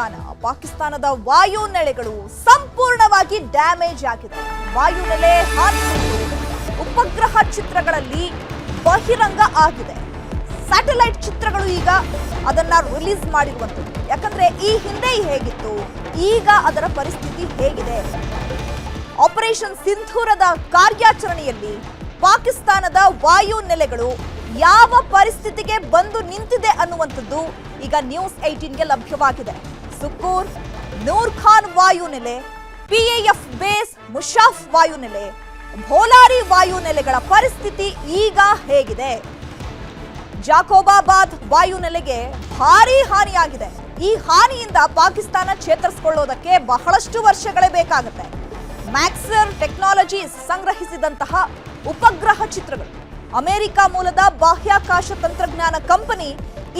ಪಾಕಿಸ್ತಾನ. ಪಾಕಿಸ್ತಾನದ ವಾಯು ನೆಲೆಗಳು ಸಂಪೂರ್ಣವಾಗಿ ಡ್ಯಾಮೇಜ್ ಆಗಿದೆ. ವಾಯುನೆಲೆ ಹಾನಿಗೊಂಡು ಉಪಗ್ರಹ ಚಿತ್ರಗಳಲ್ಲಿ ಬಹಿರಂಗ ಆಗಿದೆ. ಸ್ಯಾಟಲೈಟ್ ಚಿತ್ರಗಳು ಈಗ ಅದನ್ನ ರಿಲೀಸ್ ಮಾಡಿರುವಂಥದ್ದು. ಯಾಕಂದ್ರೆ ಈ ಹಿಂದೆ ಹೇಗಿತ್ತು, ಈಗ ಅದರ ಪರಿಸ್ಥಿತಿ ಹೇಗಿದೆ. ಆಪರೇಷನ್ ಸಿಂಧೂರದ ಕಾರ್ಯಾಚರಣೆಯಲ್ಲಿ ಪಾಕಿಸ್ತಾನದ ವಾಯು ನೆಲೆಗಳು ಯಾವ ಪರಿಸ್ಥಿತಿಗೆ ಬಂದು ನಿಂತಿದೆ ಅನ್ನುವಂಥದ್ದು ಈಗ ನ್ಯೂಸ್ ಏಟೀನ್ಗೆ ಲಭ್ಯವಾಗಿದೆ. ಸುಕೂರ್, ನೂರ್ ಖಾನ್ ವಾಯುನೆಲೆ ಪಿಎಎಫ್ ಬೇಸ್ ಮುಷಾಫ್ ವಾಯುನೆಲೆ, ಭೋಲಾರಿ ವಾಯುನೆಲೆಗಳ ಪರಿಸ್ಥಿತಿ ಈಗ ಹೇಗಿದೆ. ಜಾಕೋಬಾಬಾದ್ ವಾಯುನೆಲೆಗೆ ಭಾರಿ ಹಾನಿಯಾಗಿದೆ. ಈ ಹಾನಿಯಿಂದ ಪಾಕಿಸ್ತಾನ ಚೇತರಿಸಿಕೊಳ್ಳೋದಕ್ಕೆ ಬಹಳಷ್ಟು ವರ್ಷಗಳೇ ಬೇಕಾಗುತ್ತೆ. ಮ್ಯಾಕ್ಸರ್ ಟೆಕ್ನಾಲಜೀಸ್ ಸಂಗ್ರಹಿಸಿದಂತಹ ಉಪಗ್ರಹ ಚಿತ್ರಗಳು. ಅಮೆರಿಕ ಮೂಲದ ಬಾಹ್ಯಾಕಾಶ ತಂತ್ರಜ್ಞಾನ ಕಂಪನಿ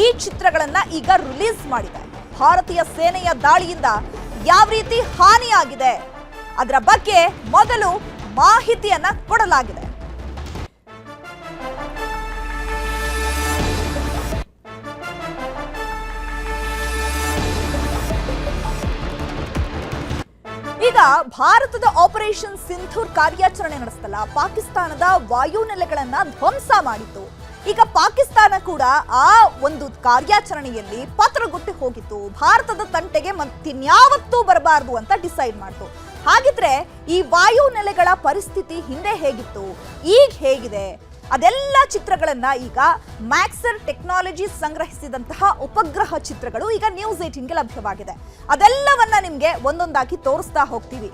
ಈ ಚಿತ್ರಗಳನ್ನು ಈಗ ರಿಲೀಸ್ ಮಾಡಿದೆ. ಭಾರತೀಯ ಸೇನೆಯ ದಾಳಿಯಿಂದ ಯಾವ ರೀತಿ ಹಾನಿಯಾಗಿದೆ? ಅದರ ಬಗ್ಗೆ ಮೊದಲು ಮಾಹಿತಿಯನ್ನ ಕೊಡಲಾಗಿದೆ. ಈಗ ಭಾರತದ ಆಪರೇಷನ್ ಸಿಂಧೂರ್ ಕಾರ್ಯಾಚರಣೆ ನಡೆಸ್ತಲ್ಲ ಪಾಕಿಸ್ತಾನದ ವಾಯುನೆಲೆಗಳನ್ನ ಧ್ವಂಸ ಮಾಡಿತ್ತು. ಈಗ ಪಾಕಿಸ್ತಾನ ಕೂಡ ಆ ಒಂದು ಕಾರ್ಯಾಚರಣೆಯಲ್ಲಿ ಪತ್ರಗೊಟ್ಟು ಹೋಗಿತ್ತು. ಭಾರತದ ತಂಟೆಗೆ ಮತ್ತಿನ್ಯಾವತ್ತೂ ಬರಬಾರದು ಅಂತ ಡಿಸೈಡ್ ಮಾಡ್ತು. ಹಾಗಿದ್ರೆ ಈ ವಾಯು ನೆಲೆಗಳ ಪರಿಸ್ಥಿತಿ ಹಿಂದೆ ಹೇಗಿತ್ತು? ಈಗ ಹೇಗಿದೆ? ಅದೆಲ್ಲ ಚಿತ್ರಗಳನ್ನ ಈಗ ಮ್ಯಾಕ್ಸರ್ ಟೆಕ್ನಾಲಜಿ ಸಂಗ್ರಹಿಸಿದಂತಹ ಉಪಗ್ರಹ ಚಿತ್ರಗಳು ಈಗ ನ್ಯೂಸ್ ಏಟೀನ್ಗೆ ಲಭ್ಯವಾಗಿದೆ. ಅದೆಲ್ಲವನ್ನ ನಿಮ್ಗೆ ಒಂದೊಂದಾಗಿ ತೋರಿಸ್ತಾ ಹೋಗ್ತೀವಿ.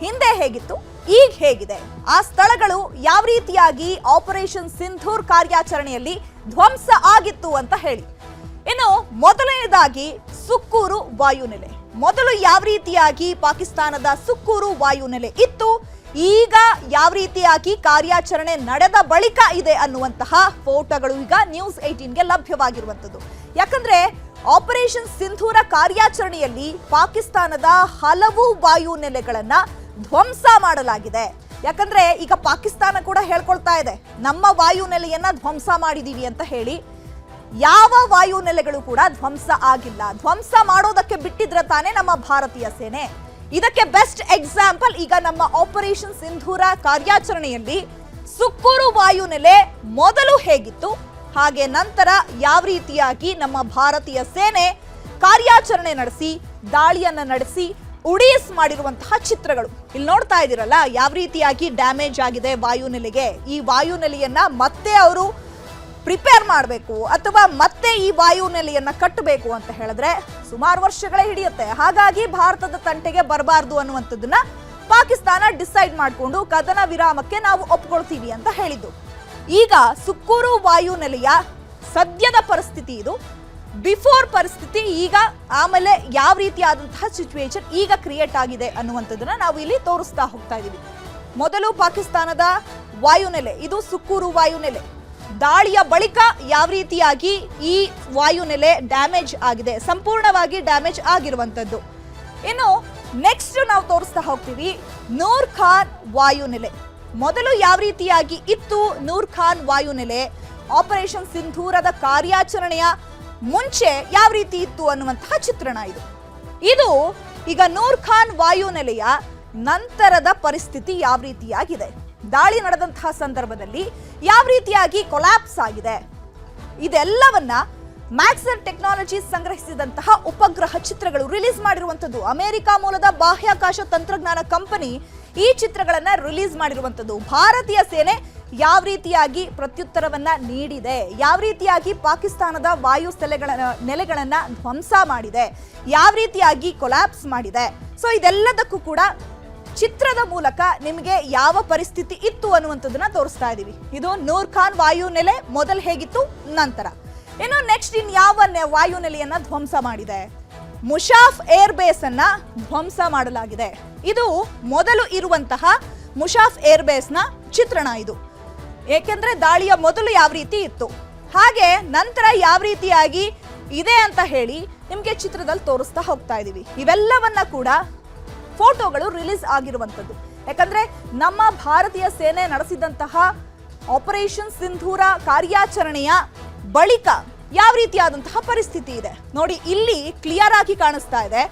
ಹಿಂದೆ ಹೇಗಿತ್ತು? ಈಗ ಹೇಗಿದೆ? ಆ ಸ್ಥಳಗಳು ಯಾವ ರೀತಿಯಾಗಿ ಆಪರೇಷನ್ ಸಿಂಧೂರ್ ಕಾರ್ಯಾಚರಣೆಯಲ್ಲಿ ಧ್ವಂಸ ಆಗಿತ್ತು ಅಂತ ಹೇಳಿ. ಇನ್ನು ಮೊದಲನೇದಾಗಿ ಸುಕ್ಕೂರು ವಾಯುನೆಲೆ. ಮೊದಲು ಯಾವ ರೀತಿಯಾಗಿ ಪಾಕಿಸ್ತಾನದ ಸುಕ್ಕೂರು ವಾಯುನೆಲೆ ಇತ್ತು? ಈಗ ಯಾವ ರೀತಿಯಾಗಿ ಕಾರ್ಯಾಚರಣೆ ನಡೆದ ಬಳಿಕ ಇದೆ ಅನ್ನುವಂತಹ ಫೋಟೋಗಳು ಈಗ ನ್ಯೂಸ್ ಏಯ್ಟೀನ್ಗೆ ಲಭ್ಯವಾಗಿರುವಂಥದ್ದು. ಯಾಕಂದ್ರೆ ಆಪರೇಷನ್ ಸಿಂಧೂರ ಕಾರ್ಯಾಚರಣೆಯಲ್ಲಿ ಪಾಕಿಸ್ತಾನದ ಹಲವು ವಾಯು ನೆಲೆಗಳನ್ನ ಧ್ವಂಸ ಮಾಡಲಾಗಿದೆ. ಯಾಕಂದ್ರೆ ಈಗ ಪಾಕಿಸ್ತಾನ ಕೂಡ ಹೇಳ್ಕೊಳ್ತಾ ಇದೆ, ನಮ್ಮ ವಾಯು ನೆಲೆಯನ್ನ ಧ್ವಂಸ ಮಾಡಿದೀವಿ ಅಂತ ಹೇಳಿ. ಯಾವ ವಾಯು ನೆಲೆಗಳು ಕೂಡ ಧ್ವಂಸ ಆಗಿಲ್ಲ. ಧ್ವಂಸ ಮಾಡೋದಕ್ಕೆ ಬಿಟ್ಟಿದ್ರೆ ತಾನೇ ನಮ್ಮ ಭಾರತೀಯ ಸೇನೆ. ಇದಕ್ಕೆ ಬೆಸ್ಟ್ ಎಕ್ಸಾಂಪಲ್ ಈಗ ನಮ್ಮ ಆಪರೇಷನ್ ಸಿಂಧೂರ ಕಾರ್ಯಾಚರಣೆಯಲ್ಲಿ ಸುಕ್ಕೂರು ವಾಯುನೆಲೆ ಮೊದಲು ಹೇಗಿತ್ತು, ಹಾಗೆ ನಂತರ ಯಾವ ರೀತಿಯಾಗಿ ನಮ್ಮ ಭಾರತೀಯ ಸೇನೆ ಕಾರ್ಯಾಚರಣೆ ನಡೆಸಿ, ದಾಳಿಯನ್ನ ನಡೆಸಿ, ಉಡೀಸ್ ಮಾಡಿರುವಂತಹ ಚಿತ್ರಗಳು. ಇಲ್ಲಿ ನೋಡ್ತಾ ಇದ್ದೀರಲ್ಲ, ಯಾವ ರೀತಿಯಾಗಿ ಡ್ಯಾಮೇಜ್ ಆಗಿದೆ ವಾಯುನೆಲೆಗೆ ಈ ವಾಯುನೆಲೆಯನ್ನ ಮತ್ತೆ ಅವರು ಪ್ರಿಪೇರ್ ಮಾಡಬೇಕು ಅಥವಾ ಮತ್ತೆ ಈ ವಾಯುನೆಲೆಯನ್ನ ಕಟ್ಟಬೇಕು ಅಂತ ಹೇಳಿದ್ರೆ ಸುಮಾರು ವರ್ಷಗಳೇ ಹಿಡಿಯುತ್ತೆ. ಹಾಗಾಗಿ ಭಾರತದ ತಂಟೆಗೆ ಬರಬಾರ್ದು ಅನ್ನುವಂಥದ್ದನ್ನ ಪಾಕಿಸ್ತಾನ ಡಿಸೈಡ್ ಮಾಡಿಕೊಂಡು ಕದನ ವಿರಾಮಕ್ಕೆ ನಾವು ಒಪ್ಕೊಳ್ತೀವಿ ಅಂತ ಹೇಳಿದ್ದು. ಈಗ ಸುಕ್ಕೂರು ವಾಯುನೆಲೆಯ ಸದ್ಯದ ಪರಿಸ್ಥಿತಿ ಇದು. ಬಿಫೋರ್ ಪರಿಸ್ಥಿತಿ ಈಗ ಆಮೇಲೆ ಯಾವ ರೀತಿಯಾದಂತಹ ಸಿಚುವೇಶನ್ ಈಗ ಕ್ರಿಯೇಟ್ ಆಗಿದೆ ಅನ್ನುವಂಥದ್ದನ್ನ ನಾವು ಇಲ್ಲಿ ತೋರಿಸ್ತಾ ಹೋಗ್ತಾ ಇದ್ದೀವಿ ಮೊದಲು ಪಾಕಿಸ್ತಾನದ ವಾಯುನೆಲೆ, ಇದು ಸುಕ್ಕೂರು ವಾಯುನೆಲೆ. ದಾಳಿಯ ಬಳಿಕ ಯಾವ ರೀತಿಯಾಗಿ ಈ ವಾಯುನೆಲೆ ಡ್ಯಾಮೇಜ್ ಆಗಿದೆ, ಸಂಪೂರ್ಣವಾಗಿ ಡ್ಯಾಮೇಜ್ ಆಗಿರುವಂಥದ್ದು. ಇನ್ನು ನೆಕ್ಸ್ಟ್ ನಾವು ತೋರಿಸ್ತಾ ಹೋಗ್ತೀವಿ, ನೂರ್ ಖಾನ್ ವಾಯುನೆಲೆ. ಮೊದಲು ಯಾವ ರೀತಿಯಾಗಿ ಇತ್ತು ನೂರ್ ಖಾನ್ ವಾಯುನೆಲೆ? ಆಪರೇಷನ್ ಸಿಂಧೂರದ ಕಾರ್ಯಾಚರಣೆಯ ಮುಂಚೆ ಯಾವ ರೀತಿ ಇತ್ತು ಅನ್ನುವಂತಹ ಚಿತ್ರಣ ಇದು. ಇದು ಈಗ ನೂರ್ ಖಾನ್ ವಾಯುನೆಲೆಯ ನಂತರದ ಪರಿಸ್ಥಿತಿ ಯಾವ ರೀತಿಯಾಗಿದೆ? ದಾಳಿ ನಡೆದಂತಹ ಸಂದರ್ಭದಲ್ಲಿ ಯಾವ ರೀತಿಯಾಗಿ ಕೊಲಾಪ್ಸ್ ಆಗಿದೆ? ಇದೆಲ್ಲವನ್ನ ಮ್ಯಾಕ್ಸರ್ ಟೆಕ್ನಾಲಜಿ ಸಂಗ್ರಹಿಸಿದಂತಹ ಉಪಗ್ರಹ ಚಿತ್ರಗಳು ರಿಲೀಸ್ ಮಾಡಿರುವಂತದ್ದು ಅಮೆರಿಕ ಮೂಲದ ಬಾಹ್ಯಾಕಾಶ ತಂತ್ರಜ್ಞಾನ ಕಂಪನಿ ಈ ಚಿತ್ರಗಳನ್ನು ರಿಲೀಸ್ ಮಾಡಿರುವಂತದ್ದು ಭಾರತೀಯ ಸೇನೆ ಯಾವ ರೀತಿಯಾಗಿ ಪ್ರತ್ಯುತ್ತರವನ್ನ ನೀಡಿದೆ? ಯಾವ ರೀತಿಯಾಗಿ ಪಾಕಿಸ್ತಾನದ ವಾಯು ಸ್ಥಳಗಳ ನೆಲೆಗಳನ್ನ ಧ್ವಂಸ ಮಾಡಿದೆ? ಯಾವ ರೀತಿಯಾಗಿ ಕೊಲ್ಯಾಪ್ಸ್ ಮಾಡಿದೆ? ಸೊ ಇದೆಲ್ಲದಕ್ಕೂ ಕೂಡ ಚಿತ್ರದ ಮೂಲಕ ನಿಮಗೆ ಯಾವ ಪರಿಸ್ಥಿತಿ ಇತ್ತು ಅನ್ನುವಂಥದ್ದನ್ನ ತೋರಿಸ್ತಾ ಇದೀವಿ. ಇದು ನೂರ್ ಖಾನ್ ವಾಯು ನೆಲೆ ಮೊದಲು ಹೇಗಿತ್ತು? ನಂತರ. ಇನ್ನು ನೆಕ್ಸ್ಟ್ ಇನ್ ಯಾವ ವಾಯು ನೆಲೆಯನ್ನ ಧ್ವಂಸ ಮಾಡಿದೆ? ಮುಷಾಫ್ ಏರ್ ಬೇಸ್ ಅನ್ನ ಧ್ವಂಸ ಮಾಡಲಾಗಿದೆ. ಇದು ಮೊದಲು ಇರುವಂತಹ ಮುಷಾಫ್ ಏರ್ ಬೇಸ್ನ ಚಿತ್ರಣ ಇದು. ಏಕೆಂದ್ರೆ ದಾಳಿಯ ಮೊದಲು ಯಾವ ರೀತಿ ಇತ್ತು? ಹಾಗೆ ನಂತರ ಯಾವ ರೀತಿಯಾಗಿ ಇದೆ ಅಂತ ಹೇಳಿ ನಿಮ್ಗೆ ಚಿತ್ರದಲ್ಲಿ ತೋರಿಸ್ತಾ ಹೋಗ್ತಾ ಇದೀವಿ. ಇವೆಲ್ಲವನ್ನ ಕೂಡ ಫೋಟೋಗಳು ರಿಲೀಸ್ ಆಗಿರುವಂಥದ್ದು. ಯಾಕಂದ್ರೆ ನಮ್ಮ ಭಾರತೀಯ ಸೇನೆ ನಡೆಸಿದಂತಹ ಆಪರೇಷನ್ ಸಿಂಧೂರ ಕಾರ್ಯಾಚರಣೆಯ ಬಳಿಕ ಯಾವ ರೀತಿಯಾದಂತಹ ಪರಿಸ್ಥಿತಿ ಇದೆ? ನೋಡಿ, ಇಲ್ಲಿ ಕ್ಲಿಯರ್ ಆಗಿ ಕಾಣಿಸ್ತಾ ಇದೆ.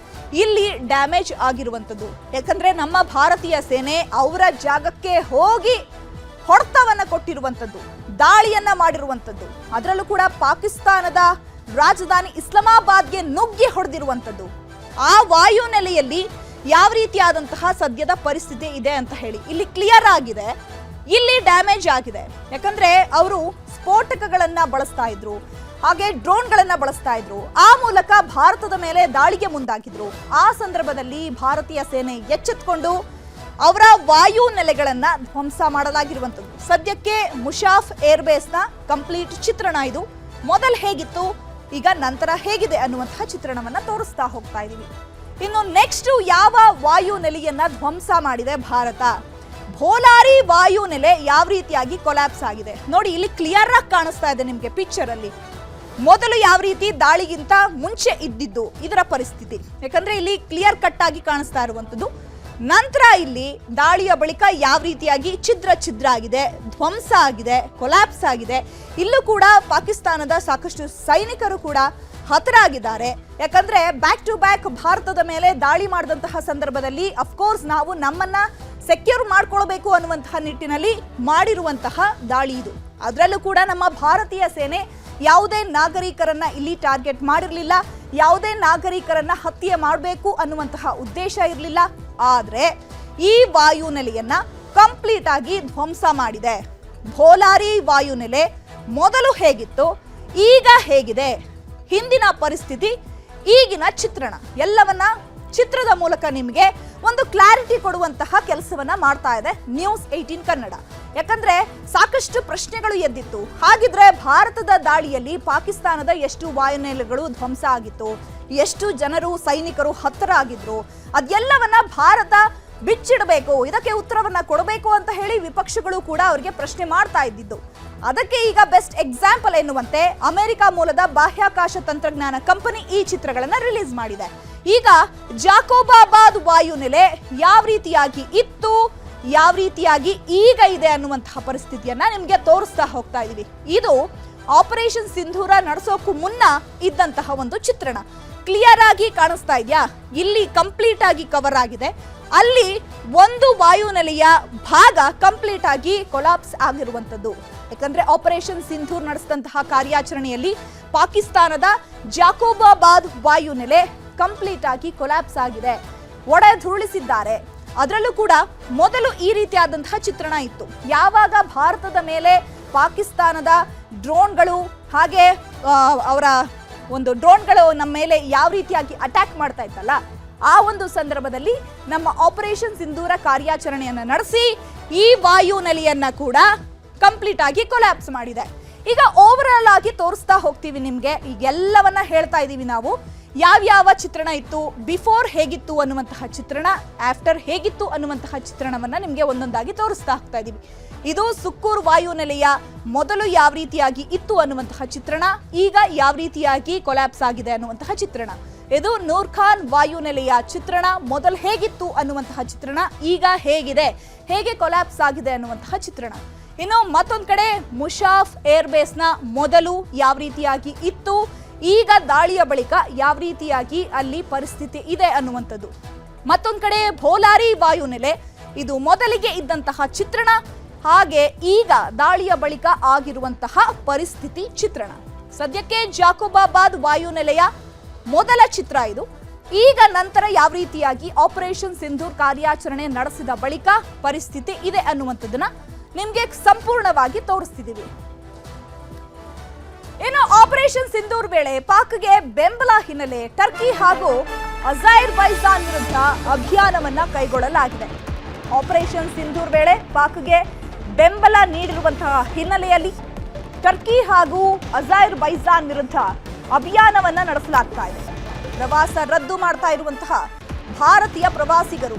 ಇಲ್ಲಿ ಡ್ಯಾಮೇಜ್ ಆಗಿರುವಂಥದ್ದು. ಯಾಕಂದ್ರೆ ನಮ್ಮ ಭಾರತೀಯ ಸೇನೆ ಅವರ ಜಾಗಕ್ಕೆ ಹೋಗಿ ಹೊಡೆತವನ್ನ ಕೊಟ್ಟಿರುವಂಥದ್ದು, ದಾಳಿಯನ್ನ ಮಾಡಿರುವಂಥದ್ದು, ಅದರಲ್ಲೂ ಕೂಡ ಪಾಕಿಸ್ತಾನದ ರಾಜಧಾನಿ ಇಸ್ಲಾಮಾಬಾದ್ಗೆ ನುಗ್ಗಿ ಹೊಡೆದಿರುವಂಥದ್ದು. ಆ ವಾಯುನೆಲೆಯಲ್ಲಿ ಯಾವ ರೀತಿಯಾದಂತಹ ಸದ್ಯದ ಪರಿಸ್ಥಿತಿ ಇದೆ ಅಂತ ಹೇಳಿ. ಇಲ್ಲಿ ಕ್ಲಿಯರ್ ಆಗಿದೆ. ಇಲ್ಲಿ ಡ್ಯಾಮೇಜ್ ಆಗಿದೆ. ಯಾಕಂದ್ರೆ ಅವರು ಸ್ಫೋಟಕಗಳನ್ನ ಬಳಸ್ತಾ ಇದ್ರು, ಹಾಗೆ ಡ್ರೋನ್ಗಳನ್ನ ಬಳಸ್ತಾ ಇದ್ರು. ಆ ಮೂಲಕ ಭಾರತದ ಮೇಲೆ ದಾಳಿಗೆ ಮುಂದಾಗಿದ್ರು. ಆ ಸಂದರ್ಭದಲ್ಲಿ ಭಾರತೀಯ ಸೇನೆ ಎಚ್ಚೆತ್ಕೊಂಡು ಅವರ ವಾಯು ನೆಲೆಗಳನ್ನ ಧ್ವಂಸ ಮಾಡಲಾಗಿರುವಂಥದ್ದು. ಸದ್ಯಕ್ಕೆ ಮುಷಾಫ್ ಏರ್ಬೇಸ್ನ ಕಂಪ್ಲೀಟ್ ಚಿತ್ರಣ ಇದು. ಮೊದಲು ಹೇಗಿತ್ತು, ಈಗ ನಂತರ ಹೇಗಿದೆ ಅನ್ನುವಂತಹ ಚಿತ್ರಣವನ್ನ ತೋರಿಸ್ತಾ ಹೋಗ್ತಾ ಇದೀವಿ ಇನ್ನು ನೆಕ್ಸ್ಟ್ ಯಾವ ವಾಯು ನೆಲೆಯನ್ನ ಧ್ವಂಸ ಮಾಡಿದೆ ಭಾರತ? ಭೋಲಾರಿ ವಾಯು ನೆಲೆ ಯಾವ ರೀತಿಯಾಗಿ ಕೊಲ್ಯಾಪ್ಸ್ ಆಗಿದೆ? ನೋಡಿ, ಇಲ್ಲಿ ಕ್ಲಿಯರ್ ಆಗಿ ಕಾಣಿಸ್ತಾ ಇದೆ ನಿಮಗೆ ಪಿಕ್ಚರ್ ಅಲ್ಲಿ. ಮೊದಲು ಯಾವ ರೀತಿ ದಾಳಿಗಿಂತ ಮುಂಚೆ ಇದ್ದಿದ್ದು, ಇದರ ಪರಿಸ್ಥಿತಿ. ಯಾಕಂದ್ರೆ ಇಲ್ಲಿ ಕ್ಲಿಯರ್ ಕಟ್ ಆಗಿ ಕಾಣಿಸ್ತಾ ಇರುವಂತದ್ದು ನಂತರ ಇಲ್ಲಿ ದಾಳಿಯ ಬಳಿಕ ಯಾವ ರೀತಿಯಾಗಿ ಛಿದ್ರ ಛಿದ್ರ ಆಗಿದೆ, ಧ್ವಂಸ ಆಗಿದೆ, ಕೊಲ್ಯಾಪ್ಸ್ ಆಗಿದೆ. ಇಲ್ಲೂ ಕೂಡ ಪಾಕಿಸ್ತಾನದ ಸಾಕಷ್ಟು ಸೈನಿಕರು ಕೂಡ ಹತರಾಗಿದ್ದಾರೆ. ಯಾಕಂದ್ರೆ ಬ್ಯಾಕ್ ಟು ಬ್ಯಾಕ್ ಭಾರತದ ಮೇಲೆ ದಾಳಿ ಮಾಡಿದಂತಹ ಸಂದರ್ಭದಲ್ಲಿ ಅಫ್ಕೋರ್ಸ್ ನಾವು ನಮ್ಮನ್ನ ಸೆಕ್ಯೂರ್ ಮಾಡ್ಕೊಳ್ಬೇಕು ಅನ್ನುವಂತಹ ನಿಟ್ಟಿನಲ್ಲಿ ಮಾಡಿರುವಂತಹ ದಾಳಿ ಇದು. ಅದರಲ್ಲೂ ಕೂಡ ನಮ್ಮ ಭಾರತೀಯ ಸೇನೆ ಯಾವುದೇ ನಾಗರಿಕರನ್ನ ಇಲ್ಲಿ ಟಾರ್ಗೆಟ್ ಮಾಡಿರಲಿಲ್ಲ. ಯಾವುದೇ ನಾಗರಿಕರನ್ನ ಹತ್ಯೆ ಮಾಡಬೇಕು ಅನ್ನುವಂತಹ ಉದ್ದೇಶ ಇರಲಿಲ್ಲ. ಆದರೆ ಈ ವಾಯುನೆಲೆಯನ್ನ ಕಂಪ್ಲೀಟ್ ಆಗಿ ಧ್ವಂಸ ಮಾಡಿದೆ. ಭೋಲಾರಿ ವಾಯುನೆಲೆ ಮೊದಲು ಹೇಗಿತ್ತು, ಈಗ ಹೇಗಿದೆ, ಹಿಂದಿನ ಪರಿಸ್ಥಿತಿ, ಈಗಿನ ಚಿತ್ರಣ, ಎಲ್ಲವನ್ನ ಚಿತ್ರದ ಮೂಲಕ ನಿಮಗೆ ಒಂದು ಕ್ಲಾರಿಟಿ ಕೊಡುವಂತಹ ಕೆಲಸವನ್ನ ಮಾಡ್ತಾ ಇದೆ ನ್ಯೂಸ್ ಏಯ್ಟೀನ್ ಕನ್ನಡ. ಯಾಕಂದ್ರೆ ಸಾಕಷ್ಟು ಪ್ರಶ್ನೆಗಳು ಎದ್ದಿತ್ತು. ಹಾಗಿದ್ರೆ ಭಾರತದ ದಾಳಿಯಲ್ಲಿ ಪಾಕಿಸ್ತಾನದ ಎಷ್ಟು ವಾಯುನೆಲೆಗಳು ಧ್ವಂಸ ಆಗಿತ್ತು, ಎಷ್ಟು ಜನರು, ಸೈನಿಕರು ಹತ್ತರ ಆಗಿದ್ರು, ಅದೆಲ್ಲವನ್ನ ಭಾರತ ಬಿಚ್ಚಿಡಬೇಕು, ಇದಕ್ಕೆ ಉತ್ತರವನ್ನ ಕೊಡಬೇಕು ಅಂತ ಹೇಳಿ ವಿಪಕ್ಷಗಳು ಕೂಡ ಅವರಿಗೆ ಪ್ರಶ್ನೆ ಮಾಡ್ತಾ ಇದ್ದಿದ್ದು. ಅದಕ್ಕೆ ಈಗ ಬೆಸ್ಟ್ ಎಕ್ಸಾಂಪಲ್ ಎನ್ನುವಂತೆ ಅಮೆರಿಕ ಮೂಲದ ಬಾಹ್ಯಾಕಾಶ ತಂತ್ರಜ್ಞಾನ ಕಂಪನಿ ಈ ಚಿತ್ರಗಳನ್ನ ರಿಲೀಸ್ ಮಾಡಿದೆ. ಈಗ ಜಾಕೋಬಾಬಾದ್ ವಾಯುನೆಲೆ ಯಾವ ರೀತಿಯಾಗಿ ಇತ್ತು, ಯಾವ ರೀತಿಯಾಗಿ ಈಗ ಇದೆ ಅನ್ನುವಂತಹ ಪರಿಸ್ಥಿತಿಯನ್ನ ನಿಮ್ಗೆ ತೋರಿಸ್ತಾ ಹೋಗ್ತಾ ಇದೀವಿ. ಇದು ಆಪರೇಷನ್ ಸಿಂಧೂರ ನಡೆಸೋಕು ಮುನ್ನ ಇದ್ದಂತಹ ಒಂದು ಚಿತ್ರಣ. ಕ್ಲಿಯರ್ ಆಗಿ ಕಾಣಿಸ್ತಾ ಇದೆಯಾ? ಇಲ್ಲಿ ಕಂಪ್ಲೀಟ್ ಆಗಿ ಕವರ್ ಆಗಿದೆ. ಅಲ್ಲಿ ಒಂದು ವಾಯುನೆಲೆಯ ಭಾಗ ಕಂಪ್ಲೀಟ್ ಆಗಿ ಕೊಲಾಪ್ಸ್ ಆಗಿರುವಂತದ್ದು ಯಾಕಂದ್ರೆ ಆಪರೇಷನ್ ಸಿಂಧೂರ್ ನಡೆಸಿದಂತಹ ಕಾರ್ಯಾಚರಣೆಯಲ್ಲಿ ಪಾಕಿಸ್ತಾನದ ಜಾಕೋಬಾಬಾದ್ ವಾಯುನೆಲೆ ಕಂಪ್ಲೀಟ್ ಆಗಿ ಕೊಲ್ಯಾಪ್ಸ್ ಆಗಿದೆ. ಒಡೆದುರುಳಿಸಿದ್ದಾರೆ ಅದರಲ್ಲೂ ಕೂಡ ಮೊದಲು ಈ ರೀತಿಯಾದಂತಹ ಚಿತ್ರಣ ಇತ್ತು. ಯಾವಾಗ ಭಾರತದ ಮೇಲೆ ಪಾಕಿಸ್ತಾನದ ಡ್ರೋನ್ಗಳು ಹಾಗೆ ಅವರ ಒಂದು ಡ್ರೋನ್ಗಳು ನಮ್ಮ ಮೇಲೆ ಯಾವ ರೀತಿಯಾಗಿ ಅಟ್ಯಾಕ್ ಮಾಡ್ತಾ ಇತ್ತಲ್ಲ, ಆ ಒಂದು ಸಂದರ್ಭದಲ್ಲಿ ನಮ್ಮ ಆಪರೇಷನ್ ಸಿಂಧೂರ ಕಾರ್ಯಾಚರಣೆಯನ್ನು ನಡೆಸಿ ಈ ವಾಯು ಕೂಡ ಕಂಪ್ಲೀಟ್ ಆಗಿ ಕೊಲ್ಯಾಪ್ಸ್ ಮಾಡಿದೆ. ಈಗ ಓವರ್ ಆಲ್ ಆಗಿ ತೋರಿಸ್ತಾ ಹೋಗ್ತೀವಿ ನಿಮಗೆ. ಈಗೆಲ್ಲವನ್ನ ಹೇಳ್ತಾ ಇದ್ದೀವಿ ನಾವು. ಯಾವ್ಯಾವ ಚಿತ್ರಣ ಇತ್ತು? ಬಿಫೋರ್ ಹೇಗಿತ್ತು ಅನ್ನುವಂತಹ ಚಿತ್ರಣ, ಆಫ್ಟರ್ ಹೇಗಿತ್ತು ಅನ್ನುವಂತಹ ಚಿತ್ರಣವನ್ನು ನಿಮಗೆ ಒಂದೊಂದಾಗಿ ತೋರಿಸ್ತಾ ಹೋಗ್ತಾ ಇದ್ದೀವಿ ಇದು ಸುಕ್ಕೂರ್ ವಾಯುನೆಲೆಯ ಮೊದಲು ಯಾವ ರೀತಿಯಾಗಿ ಇತ್ತು ಅನ್ನುವಂತಹ ಚಿತ್ರಣ, ಈಗ ಯಾವ ರೀತಿಯಾಗಿ ಕೊಲ್ಯಾಪ್ಸ್ ಆಗಿದೆ ಅನ್ನುವಂತಹ ಚಿತ್ರಣ. ಇದು ನೂರ್ಖಾನ್ ವಾಯುನೆಲೆಯ ಚಿತ್ರಣ, ಮೊದಲು ಹೇಗಿತ್ತು ಅನ್ನುವಂತಹ ಚಿತ್ರಣ, ಈಗ ಹೇಗಿದೆ, ಹೇಗೆ ಕೊಲ್ಯಾಪ್ಸ್ ಆಗಿದೆ ಅನ್ನುವಂತಹ ಚಿತ್ರಣ. ಇನ್ನು ಮತ್ತೊಂದು ಕಡೆ ಮುಷಾಫ್ ಏರ್ಬೇಸ್ನ ಮೊದಲು ಯಾವ ರೀತಿಯಾಗಿ ಇತ್ತು ಈಗ ದಾಳಿಯ ಬಳಿಕ ಯಾವ ರೀತಿಯಾಗಿ ಅಲ್ಲಿ ಪರಿಸ್ಥಿತಿ ಇದೆ ಅನ್ನುವಂಥದ್ದು. ಮತ್ತೊಂದು ಕಡೆ ಭೋಲಾರಿ ವಾಯುನೆಲೆ, ಇದು ಮೊದಲಿಗೆ ಇದ್ದಂತಹ ಚಿತ್ರಣ, ಹಾಗೆ ಈಗ ದಾಳಿಯ ಬಳಿಕ ಆಗಿರುವಂತಹ ಪರಿಸ್ಥಿತಿ ಚಿತ್ರಣ. ಸದ್ಯಕ್ಕೆ ಜಾಕೋಬಾಬಾದ್ ವಾಯುನೆಲೆಯ ಮೊದಲ ಚಿತ್ರ ಇದು. ಈಗ ನಂತರ ಯಾವ ರೀತಿಯಾಗಿ ಆಪರೇಷನ್ ಸಿಂಧೂರ್ ಕಾರ್ಯಾಚರಣೆ ನಡೆಸಿದ ಬಳಿಕ ಪರಿಸ್ಥಿತಿ ಇದೆ ಅನ್ನುವಂಥದ್ದನ್ನ ನಿಮಗೆ ಸಂಪೂರ್ಣವಾಗಿ ತೋರಿಸ್ತಿದೀವಿ. ಇನ್ನು ಆಪರೇಷನ್ ಸಿಂಧೂರ್ ವೇಳೆ ಪಾಕ್ಗೆ ಬೆಂಬಲ ಹಿನ್ನೆಲೆ ಟರ್ಕಿ ಹಾಗೂ ಅಜೈರ್ ಬೈಜಾನ್ ವಿರುದ್ಧ ಅಭಿಯಾನವನ್ನ ಕೈಗೊಳ್ಳಲಾಗಿದೆ. ಆಪರೇಷನ್ ಸಿಂಧೂರ್ ವೇಳೆ ಪಾಕ್ಗೆ ಬೆಂಬಲ ನೀಡಿರುವಂತಹ ಹಿನ್ನೆಲೆಯಲ್ಲಿ ಟರ್ಕಿ ಹಾಗೂ ಅಜೈರ್ ಬೈಜಾನ್ ವಿರುದ್ಧ ಅಭಿಯಾನವನ್ನ ನಡೆಸಲಾಗ್ತಾ ಇದೆ. ಪ್ರವಾಸ ರದ್ದು ಮಾಡ್ತಾ ಇರುವಂತಹ ಭಾರತೀಯ ಪ್ರವಾಸಿಗರು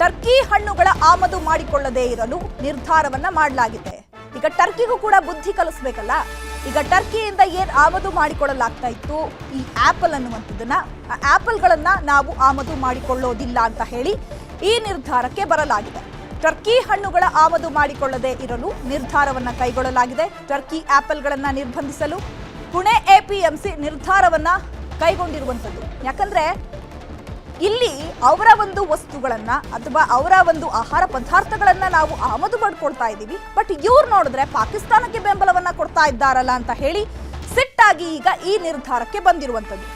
ಟರ್ಕಿ ಹಣ್ಣುಗಳ ಆಮದು ಮಾಡಿಕೊಳ್ಳದೇ ಇರಲು ನಿರ್ಧಾರವನ್ನ ಮಾಡಲಾಗಿದೆ. ಈಗ ಟರ್ಕಿಗೂ ಕೂಡ ಬುದ್ಧಿ ಕಲಿಸ್ಬೇಕಲ್ಲ? ಈಗ ಟರ್ಕಿಯಿಂದ ಏನು ಆಮದು ಮಾಡಿಕೊಳ್ಳಲಾಗ್ತಾ ಇತ್ತು ಈ ಆಪಲ್ ಅನ್ನುವಂಥದ್ದನ್ನ, ಆ ಆಪಲ್ಗಳನ್ನ ನಾವು ಆಮದು ಮಾಡಿಕೊಳ್ಳೋದಿಲ್ಲ ಅಂತ ಹೇಳಿ ಈ ನಿರ್ಧಾರಕ್ಕೆ ಬರಲಾಗಿದೆ. ಟರ್ಕಿ ಹಣ್ಣುಗಳ ಆಮದು ಮಾಡಿಕೊಳ್ಳದೆ ಇರಲು ನಿರ್ಧಾರವನ್ನ ಕೈಗೊಳ್ಳಲಾಗಿದೆ. ಟರ್ಕಿ ಆ್ಯಪಲ್ಗಳನ್ನು ನಿರ್ಬಂಧಿಸಲು ಪುಣೆ ಎಪಿಎಂಸಿ ನಿರ್ಧಾರವನ್ನ ಕೈಗೊಂಡಿರುವಂಥದ್ದು. ಯಾಕಂದ್ರೆ ಇಲ್ಲಿ ಅವರ ಒಂದು ವಸ್ತುಗಳನ್ನ ಅಥವಾ ಅವರ ಒಂದು ಆಹಾರ ಪದಾರ್ಥಗಳನ್ನ ನಾವು ಆಮದು ಮಾಡ್ಕೊಳ್ತಾ ಇದ್ದೀವಿ. ಬಟ್ ಇವ್ರು ನೋಡಿದ್ರೆ ಪಾಕಿಸ್ತಾನಕ್ಕೆ ಬೆಂಬಲವನ್ನ ಕೊಡ್ತಾ ಇದ್ದಾರಲ್ಲ ಅಂತ ಹೇಳಿ ಸಿಟ್ಟಾಗಿ ಈಗ ಈ ನಿರ್ಧಾರಕ್ಕೆ ಬಂದಿರುವಂಥದ್ದು.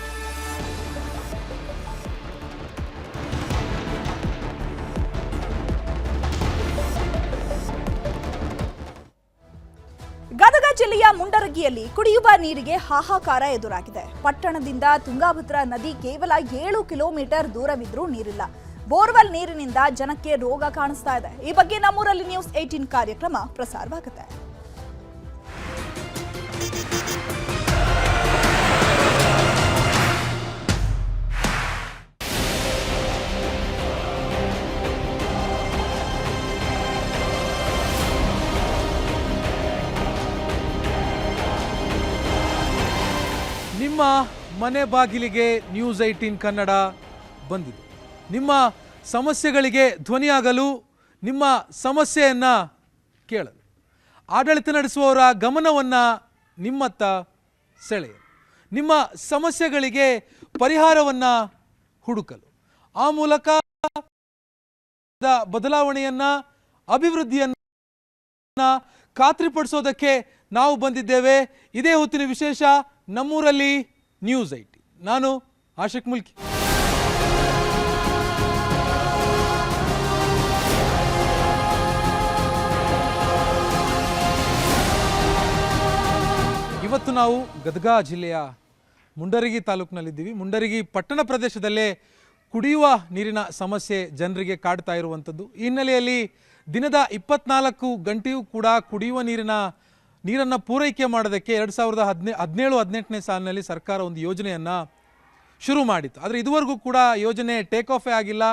ಜಿಲ್ಲೆಯ ಮುಂಡರಗಿಯಲ್ಲಿ ಕುಡಿಯುವ ನೀರಿಗೆ ಹಾಹಾಕಾರ ಎದುರಾಗಿದೆ. ಪಟ್ಟಣದಿಂದ ತುಂಗಾಭದ್ರಾ ನದಿ ಕೇವಲ ಏಳು ಕಿಲೋಮೀಟರ್ ದೂರವಿದ್ರೂ ನೀರಿಲ್ಲ. ಬೋರ್ವೆಲ್ ನೀರಿನಿಂದ ಜನಕ್ಕೆ ರೋಗ ಕಾಣಿಸ್ತಾ ಇದೆ. ಈ ಬಗ್ಗೆ ನಮ್ಮೂರಲ್ಲಿ ನ್ಯೂಸ್ ಏಟೀನ್ ಕಾರ್ಯಕ್ರಮ ಪ್ರಸಾರವಾಗುತ್ತೆ. ಮನೆ ಬಾಗಿಲಿಗೆ ನ್ಯೂಸ್ ಐಟೀನ್ ಕನ್ನಡ ಬಂದಿದೆ. ನಿಮ್ಮ ಸಮಸ್ಯೆಗಳಿಗೆ ಧ್ವನಿಯಾಗಲು, ನಿಮ್ಮ ಸಮಸ್ಯೆಯನ್ನು ಕೇಳಲು. ಆಡಳಿತ ನಡೆಸುವವರ ಗಮನವನ್ನು ನಿಮ್ಮತ್ತ ಸೆಳೆಯಲು. ನಿಮ್ಮ ಸಮಸ್ಯೆಗಳಿಗೆ ಪರಿಹಾರವನ್ನು ಹುಡುಕಲು. ಆ ಮೂಲಕ ಬದಲಾವಣೆಯನ್ನು, ಅಭಿವೃದ್ಧಿಯನ್ನ ಖಾತ್ರಿಪಡಿಸೋದಕ್ಕೆ ನಾವು ಬಂದಿದ್ದೇವೆ. ಇದೇ ಹೊತ್ತಿನ ವಿಶೇಷ ನಮ್ಮೂರಲ್ಲಿ ನ್ಯೂಸ್ ಐಟಿ ನಾನು ಆಶಿಕ್ ಮುಲ್ಕಿ. ಇವತ್ತು ನಾವು ಗದಗ ಜಿಲ್ಲೆಯ ಮುಂಡರಗಿ ತಾಲೂಕಿನಲ್ಲಿದ್ದೀವಿ. ಮುಂಡರಗಿ ಪಟ್ಟಣ ಪ್ರದೇಶದಲ್ಲೇ ಕುಡಿಯುವ ನೀರಿನ ಸಮಸ್ಯೆ ಜನರಿಗೆ ಕಾಡ್ತಾ ಇರುವಂಥದ್ದು. ಈ ಹಿನ್ನೆಲೆಯಲ್ಲಿ ದಿನದ ಇಪ್ಪತ್ನಾಲ್ಕು ಗಂಟೆಯೂ ಕೂಡ ಕುಡಿಯುವ ನೀರಿನ ನೀರನ್ನು ಪೂರೈಕೆ ಮಾಡೋದಕ್ಕೆ ಎರಡು ಸಾವಿರದ ಹದಿನೇ, ಹದಿನೇಳು, ಹದಿನೆಂಟನೇ ಸಾಲಿನಲ್ಲಿ ಸರ್ಕಾರ ಒಂದು ಯೋಜನೆಯನ್ನು ಶುರು ಮಾಡಿತ್ತು. ಆದರೆ ಇದುವರೆಗೂ ಕೂಡ ಯೋಜನೆ ಟೇಕ್ ಆಫೇ ಆಗಿಲ್ಲ.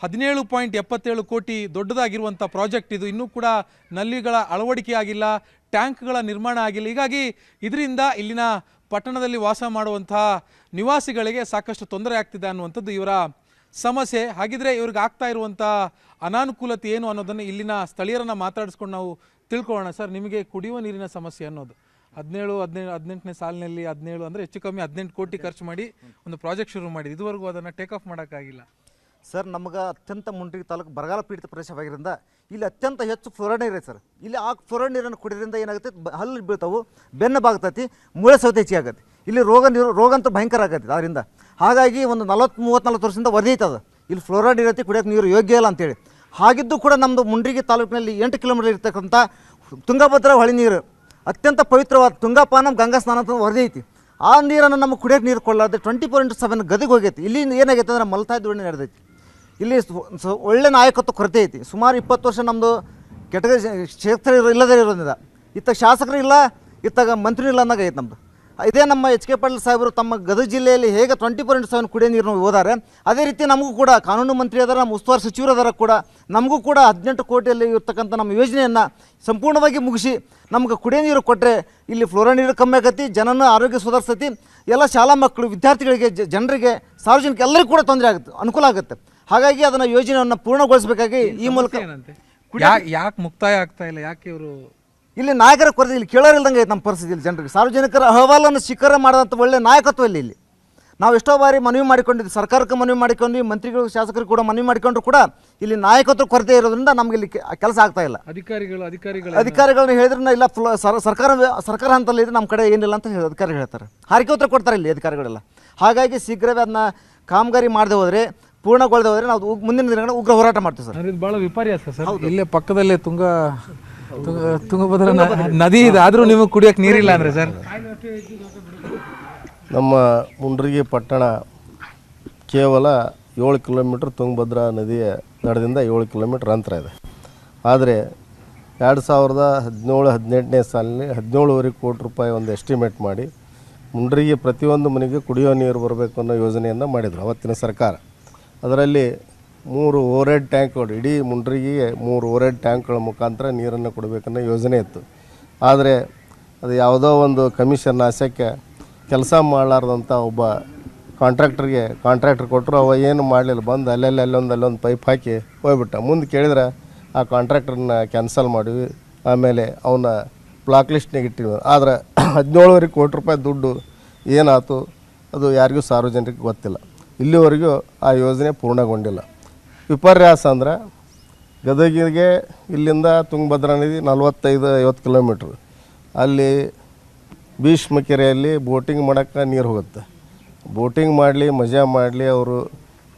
ಹದಿನೇಳು ಪಾಯಿಂಟ್ ಎಪ್ಪತ್ತೇಳು ಕೋಟಿ ದೊಡ್ಡದಾಗಿರುವಂಥ ಪ್ರಾಜೆಕ್ಟ್ ಇದು. ಇನ್ನೂ ಕೂಡ ನಲ್ಲಿಗಳ ಅಳವಡಿಕೆ ಆಗಿಲ್ಲ, ಟ್ಯಾಂಕ್ಗಳ ನಿರ್ಮಾಣ ಆಗಿಲ್ಲ. ಹೀಗಾಗಿ ಇದರಿಂದ ಇಲ್ಲಿನ ಪಟ್ಟಣದಲ್ಲಿ ವಾಸ ಮಾಡುವಂತಹ ನಿವಾಸಿಗಳಿಗೆ ಸಾಕಷ್ಟು ತೊಂದರೆ ಆಗ್ತಿದೆ ಅನ್ನುವಂಥದ್ದು ಇವರ ಸಮಸ್ಯೆ. ಹಾಗಿದ್ರೆ ಇವ್ರಿಗೆ ಆಗ್ತಾ ಇರುವಂಥ ಅನಾನುಕೂಲತೆ ಏನು ಅನ್ನೋದನ್ನು ಇಲ್ಲಿನ ಸ್ಥಳೀಯರನ್ನು ಮಾತಾಡಿಸ್ಕೊಂಡು ನಾವು ತಿಳ್ಕೊಳ್ಳೋಣ ಸರ್, ನಿಮಗೆ ಕುಡಿಯುವ ನೀರಿನ ಸಮಸ್ಯೆ ಅನ್ನೋದು. ಹದಿನೇಳು ಹದಿನೇಳು ಹದಿನೆಂಟನೇ ಸಾಲಿನಲ್ಲಿ ಹದಿನೇಳು ಅಂದರೆ ಹೆಚ್ಚು ಕಮ್ಮಿ ಹದಿನೆಂಟು ಕೋಟಿ ಖರ್ಚು ಮಾಡಿ ಒಂದು ಪ್ರಾಜೆಕ್ಟ್ ಶುರು ಮಾಡಿ ಇದುವರೆಗೂ ಅದನ್ನು ಟೇಕ್ ಆಫ್ ಮಾಡೋಕ್ಕಾಗಿಲ್ಲ. ಸರ್, ನಮ್ಗೆ ಅತ್ಯಂತ ಮುಂಡ್ರಿ ತಾಲೂಕು ಬರಗಾಲ ಪೀಡಿತ ಪ್ರದೇಶವಾಗಿದ್ದರಿಂದ ಇಲ್ಲಿ ಅತ್ಯಂತ ಹೆಚ್ಚು ಫ್ಲೋರೈಡ್ ನೀರು ಸರ್. ಇಲ್ಲಿ ಆ ಫ್ಲೋರೈಡ್ ನೀರನ್ನು ಕುಡಿಯೋದ್ರಿಂದ ಏನಾಗುತ್ತೆ? ಹಲ್ಲು ಬೀಳ್ತಾವೆ, ಬೆನ್ನು ಬಾಗ್ತೈತಿ, ಮೂಳೆ ಸೌತೆ ಹೆಚ್ಚಿಗೆ ಆಗುತ್ತೆ. ಇಲ್ಲಿ ರೋಗ ನೀರು, ರೋಗ ಅಂತೂ ಭಯಂಕರ ಆಗತ್ತೆ ಅದರಿಂದ. ಹಾಗಾಗಿ ಒಂದು ನಲವತ್ತು ಮೂವತ್ತು ನಲ್ವತ್ತು ವರ್ಷದಿಂದ ವರದಿ ಐತೆ ಅದು. ಇಲ್ಲಿ ಫ್ಲೋರೈಡ್ ಇರತ್ತೆ ಕುಡಿಯೋಕೆ ನೀರು ಯೋಗ್ಯ ಇಲ್ಲ ಅಂತೇಳಿ. ಹಾಗಿದ್ದು ಕೂಡ ನಮ್ಮದು ಮುಂಡ್ರಿಗಿ ತಾಲೂಕಿನಲ್ಲಿ ಎಂಟು ಕಿಲೋಮೀಟರ್ ಇರ್ತಕ್ಕಂಥ ತುಂಗಭದ್ರಾ ಹೊಳಿ ನೀರು. ಅತ್ಯಂತ ಪವಿತ್ರವಾದ ತುಂಗಾಪಾನ ಗಂಗಾ ಸ್ನಾನ ಅಂತ ವರದಿ ಐತಿ. ಆ ನೀರನ್ನು ನಮ್ಮ ಕುಡಿಯೋಕೆ ನೀರು ಕೊಡಲಾರ್ದೆ ಟ್ವೆಂಟಿ ಫೋರ್ ಇಂಟು ಸೆವೆನ್ ಗದಿಗೆ ಹೋಗೈತಿ. ಇಲ್ಲಿ ಏನಾಗೈತೆ ಅಂದರೆ ಮಲ್ತಾಯಿ ದುಡಿಮೆ ನಡೆದೈತಿ. ಇಲ್ಲಿ ಒಳ್ಳೆ ನಾಯಕತ್ವ ಕೊರತೆ ಐತಿ. ಸುಮಾರು ಇಪ್ಪತ್ತು ವರ್ಷ ನಮ್ಮದು ಕೆಟಗರಿ ಕ್ಷೇತ್ರ ಇರೋ- ಇಲ್ಲದೇ ಇರೋದ್ರಿಂದ. ಇತ್ತ ಶಾಸಕರು ಇಲ್ಲ, ಇತ್ತಾಗ ಮಂತ್ರಿ ಇಲ್ಲ ಅನ್ನೋಗೈತೆ ನಮ್ಮದು ಇದೇ ನಮ್ಮ ಎಚ್ ಕೆ ಪಾಟೀಲ್ ಸಾಹೇಬರು ತಮ್ಮ ಗದಗ ಜಿಲ್ಲೆಯಲ್ಲಿ ಹೇಗೆ ಟ್ವೆಂಟಿ ಫೋರ್ ಇಂಟು ಸೆವೆನ್ ಕುಡಿಯೋ ನೀರನ್ನು ಹೋದಾರೆ ಅದೇ ರೀತಿ ನಮಗೂ ಕೂಡ ಕಾನೂನು ಮಂತ್ರಿ ಅದರ ನಮ್ಮ ಉಸ್ತುವಾರಿ ಸಚಿವರು ಅದರ ಕೂಡ ನಮಗೂ ಕೂಡ ಹದಿನೆಂಟು ಕೋಟಿಯಲ್ಲಿ ಇರ್ತಕ್ಕಂಥ ನಮ್ಮ ಯೋಜನೆಯನ್ನು ಸಂಪೂರ್ಣವಾಗಿ ಮುಗಿಸಿ ನಮ್ಗೆ ಕುಡಿಯೋ ನೀರು ಕೊಟ್ಟರೆ ಇಲ್ಲಿ ಫ್ಲೋರೈಡ್ ನೀರು ಕಮ್ಮಿ ಆಗತ್ತೆ ಜನನ ಆರೋಗ್ಯ ಸುಧಾರಿಸತಿ ಎಲ್ಲ ಶಾಲಾ ಮಕ್ಕಳು ವಿದ್ಯಾರ್ಥಿಗಳಿಗೆ ಜನರಿಗೆ ಸಾರ್ವಜನಿಕ ಎಲ್ಲರಿಗೂ ಕೂಡ ತೊಂದರೆ ಆಗುತ್ತೆ ಅನುಕೂಲ ಆಗುತ್ತೆ. ಹಾಗಾಗಿ ಅದನ್ನು ಯೋಜನೆಯನ್ನು ಪೂರ್ಣಗೊಳಿಸಬೇಕಾಗಿ ಈ ಮೂಲಕ ಯಾಕೆ ಮುಕ್ತಾಯ ಆಗ್ತಾ ಇಲ್ಲ? ಯಾಕೆ ಇವರು ಇಲ್ಲಿ ನಾಯಕರ ಕೊರತೆ ಇಲ್ಲಿ ಕೇಳೋರಿಲ್ದಂಗೆ ಐತೆ ನಮ್ಮ ಪರಿಸ್ಥಿತಿ ಇಲ್ಲಿ ಜನರಿಗೆ. ಸಾರ್ವಜನಿಕರ ಅಹವಾಲನ್ನು ಸ್ವೀಕಾರ ಮಾಡಿದಂಥ ಒಳ್ಳೆ ನಾಯಕತ್ವ ಇಲ್ಲಿ ಇಲ್ಲಿ. ನಾವು ಎಷ್ಟೋ ಬಾರಿ ಮನವಿ ಮಾಡಿಕೊಂಡಿದ್ವಿ ಸರ್ಕಾರಕ್ಕೆ ಮನವಿ ಮಾಡಿಕೊಂಡ್ವಿ ಮಂತ್ರಿಗಳು ಶಾಸಕರು ಕೂಡ ಮನವಿ ಮಾಡಿಕೊಂಡ್ರು ಕೂಡ ಇಲ್ಲಿ ನಾಯಕತ್ವ ಕೊರತೆ ಇರೋದ್ರಿಂದ ನಮ್ಗೆ ಇಲ್ಲಿ ಕೆಲಸ ಆಗ್ತಾ ಇಲ್ಲ. ಅಧಿಕಾರಿಗಳು ಅಧಿಕಾರಿಗಳು ಅಧಿಕಾರಿಗಳನ್ನ ಹೇಳಿದ್ರೆ ಇಲ್ಲ ಫ್ಲ- ಸರ್- ಸರ್ಕಾರ ಸರ್ಕಾರ ಹಂತಲ್ಲಿ ಇದ್ರೆ ನಮ್ಮ ಕಡೆ ಏನಿಲ್ಲ ಅಂತ ಹೇಳಿ ಅಧಿಕಾರಿ ಹೇಳ್ತಾರೆ. ಹಾರಿಕೆ ಉತ್ತರ ಕೊಡ್ತಾರೆ ಇಲ್ಲಿ ಅಧಿಕಾರಿಗಳೆಲ್ಲ. ಹಾಗಾಗಿ ಶೀಘ್ರವೇ ಅದನ್ನ ಕಾಮಗಾರಿ ಮಾಡದೆ ಹೋದರೆ ಪೂರ್ಣಗೊಳ್ಳದೆ ಹೋದರೆ ನಾವು ಉಗ್- ಮುಂದಿನ ದಿನಗಳ ಉಗ್ರ ಹೋರಾಟ ಮಾಡ್ತೀವಿ ಸರ್. ಇದು ಬಹಳ ವಿಪರ್ಯಾಸ ಸರ್. ಇಲ್ಲೇ ಪಕ್ಕದಲ್ಲೇ ತುಂಗ- ತುಂಗಭದ್ರಾ ನದಿ ಇದೆ, ಆದ್ರೂ ನಿಮಗೆ ಕುಡಿಯೋಕೆ ನೀರಿಲ್ಲ ಅಂದ್ರೆ ಸರ್? ನಮ್ಮ ಮುಂಡ್ರಿಗೆ ಪಟ್ಟಣ ಕೇವಲ ಏಳು ಕಿಲೋಮೀಟ್ರ್ ತುಂಗಭದ್ರಾ ನದಿಯ ದಡದಿಂದ ಏಳು ಕಿಲೋಮೀಟ್ರ್ ಅಂತರ ಇದೆ. ಆದರೆ ಎರಡು ಸಾವಿರದ ಹದಿನೇಳು, ಹದಿನೆಂಟನೇ ಸಾಲಿನಲ್ಲಿ ಹದಿನೇಳುವರೆ ಕೋಟಿ ರೂಪಾಯಿ ಒಂದು ಎಸ್ಟಿಮೇಟ್ ಮಾಡಿ ಮುಂಡ್ರಿಗೆ ಪ್ರತಿಯೊಂದು ಮನೆಗೆ ಕುಡಿಯೋ ನೀರು ಬರಬೇಕು ಅನ್ನೋ ಯೋಜನೆಯನ್ನು ಮಾಡಿದರು ಅವತ್ತಿನ ಸರ್ಕಾರ. ಅದರಲ್ಲಿ ಮೂರು ಓವರ್ಹೆಡ್ ಟ್ಯಾಂಕ್ಗಳು ಇಡೀ ಮುಂಡ್ರಿಗೆ ಮೂರು ಓವರ್ಹೆಡ್ ಟ್ಯಾಂಕ್ಗಳ ಮುಖಾಂತರ ನೀರನ್ನು ಕೊಡಬೇಕನ್ನೋ ಯೋಜನೆ ಇತ್ತು. ಆದರೆ ಅದು ಯಾವುದೋ ಒಂದು ಕಮಿಷನ್ ಆಸೆಕ್ಕೆ ಕೆಲಸ ಮಾಡಲಾರ್ದಂಥ ಒಬ್ಬ ಕಾಂಟ್ರಾಕ್ಟ್ರಿಗೆ ಕಾಂಟ್ರಾಕ್ಟ್ರ್ ಕೊಟ್ಟರು ಅವ ಏನು ಮಾಡಲಿಲ್ಲ, ಬಂದು ಅಲ್ಲೆಲ್ಲಿ ಅಲ್ಲೊಂದು ಅಲ್ಲೊಂದು ಪೈಪ್ ಹಾಕಿ ಹೋಗ್ಬಿಟ್ಟ. ಮುಂದೆ ಕೇಳಿದ್ರೆ ಆ ಕಾಂಟ್ರಾಕ್ಟ್ರನ್ನ ಕ್ಯಾನ್ಸಲ್ ಮಾಡಿವಿ, ಆಮೇಲೆ ಅವನ ಬ್ಲಾಕ್ ಲಿಸ್ಟ್ನಾಗ ಇಟ್ಟಿದ್ವಿ. ಆದರೆ ಹದಿನೇಳುವರೆ ಕೋಟಿ ರೂಪಾಯಿ ದುಡ್ಡು ಏನಾಯ್ತು ಅದು ಯಾರಿಗೂ ಸಾರ್ವಜನಿಕ ಗೊತ್ತಿಲ್ಲ. ಇಲ್ಲಿವರೆಗೂ ಆ ಯೋಜನೆ ಪೂರ್ಣಗೊಂಡಿಲ್ಲ. ವಿಪರ್ಯಾಸ ಅಂದ್ರೆ ಗದಗಿಗೆ ಇಲ್ಲಿಂದ ತುಂಗಭದ್ರಾ ನದಿ ನಲ್ವತ್ತೈದು ಐವತ್ತು ಕಿಲೋಮೀಟ್ರ್. ಅಲ್ಲಿ ಭೀಷ್ಮ ಕೆರೆಯಲ್ಲಿ ಬೋಟಿಂಗ್ ಮಾಡೋಕ್ಕೆ ನೀರು ಹೋಗುತ್ತೆ. ಬೋಟಿಂಗ್ ಮಾಡಲಿ ಮಜಾ ಮಾಡಲಿ ಅವರು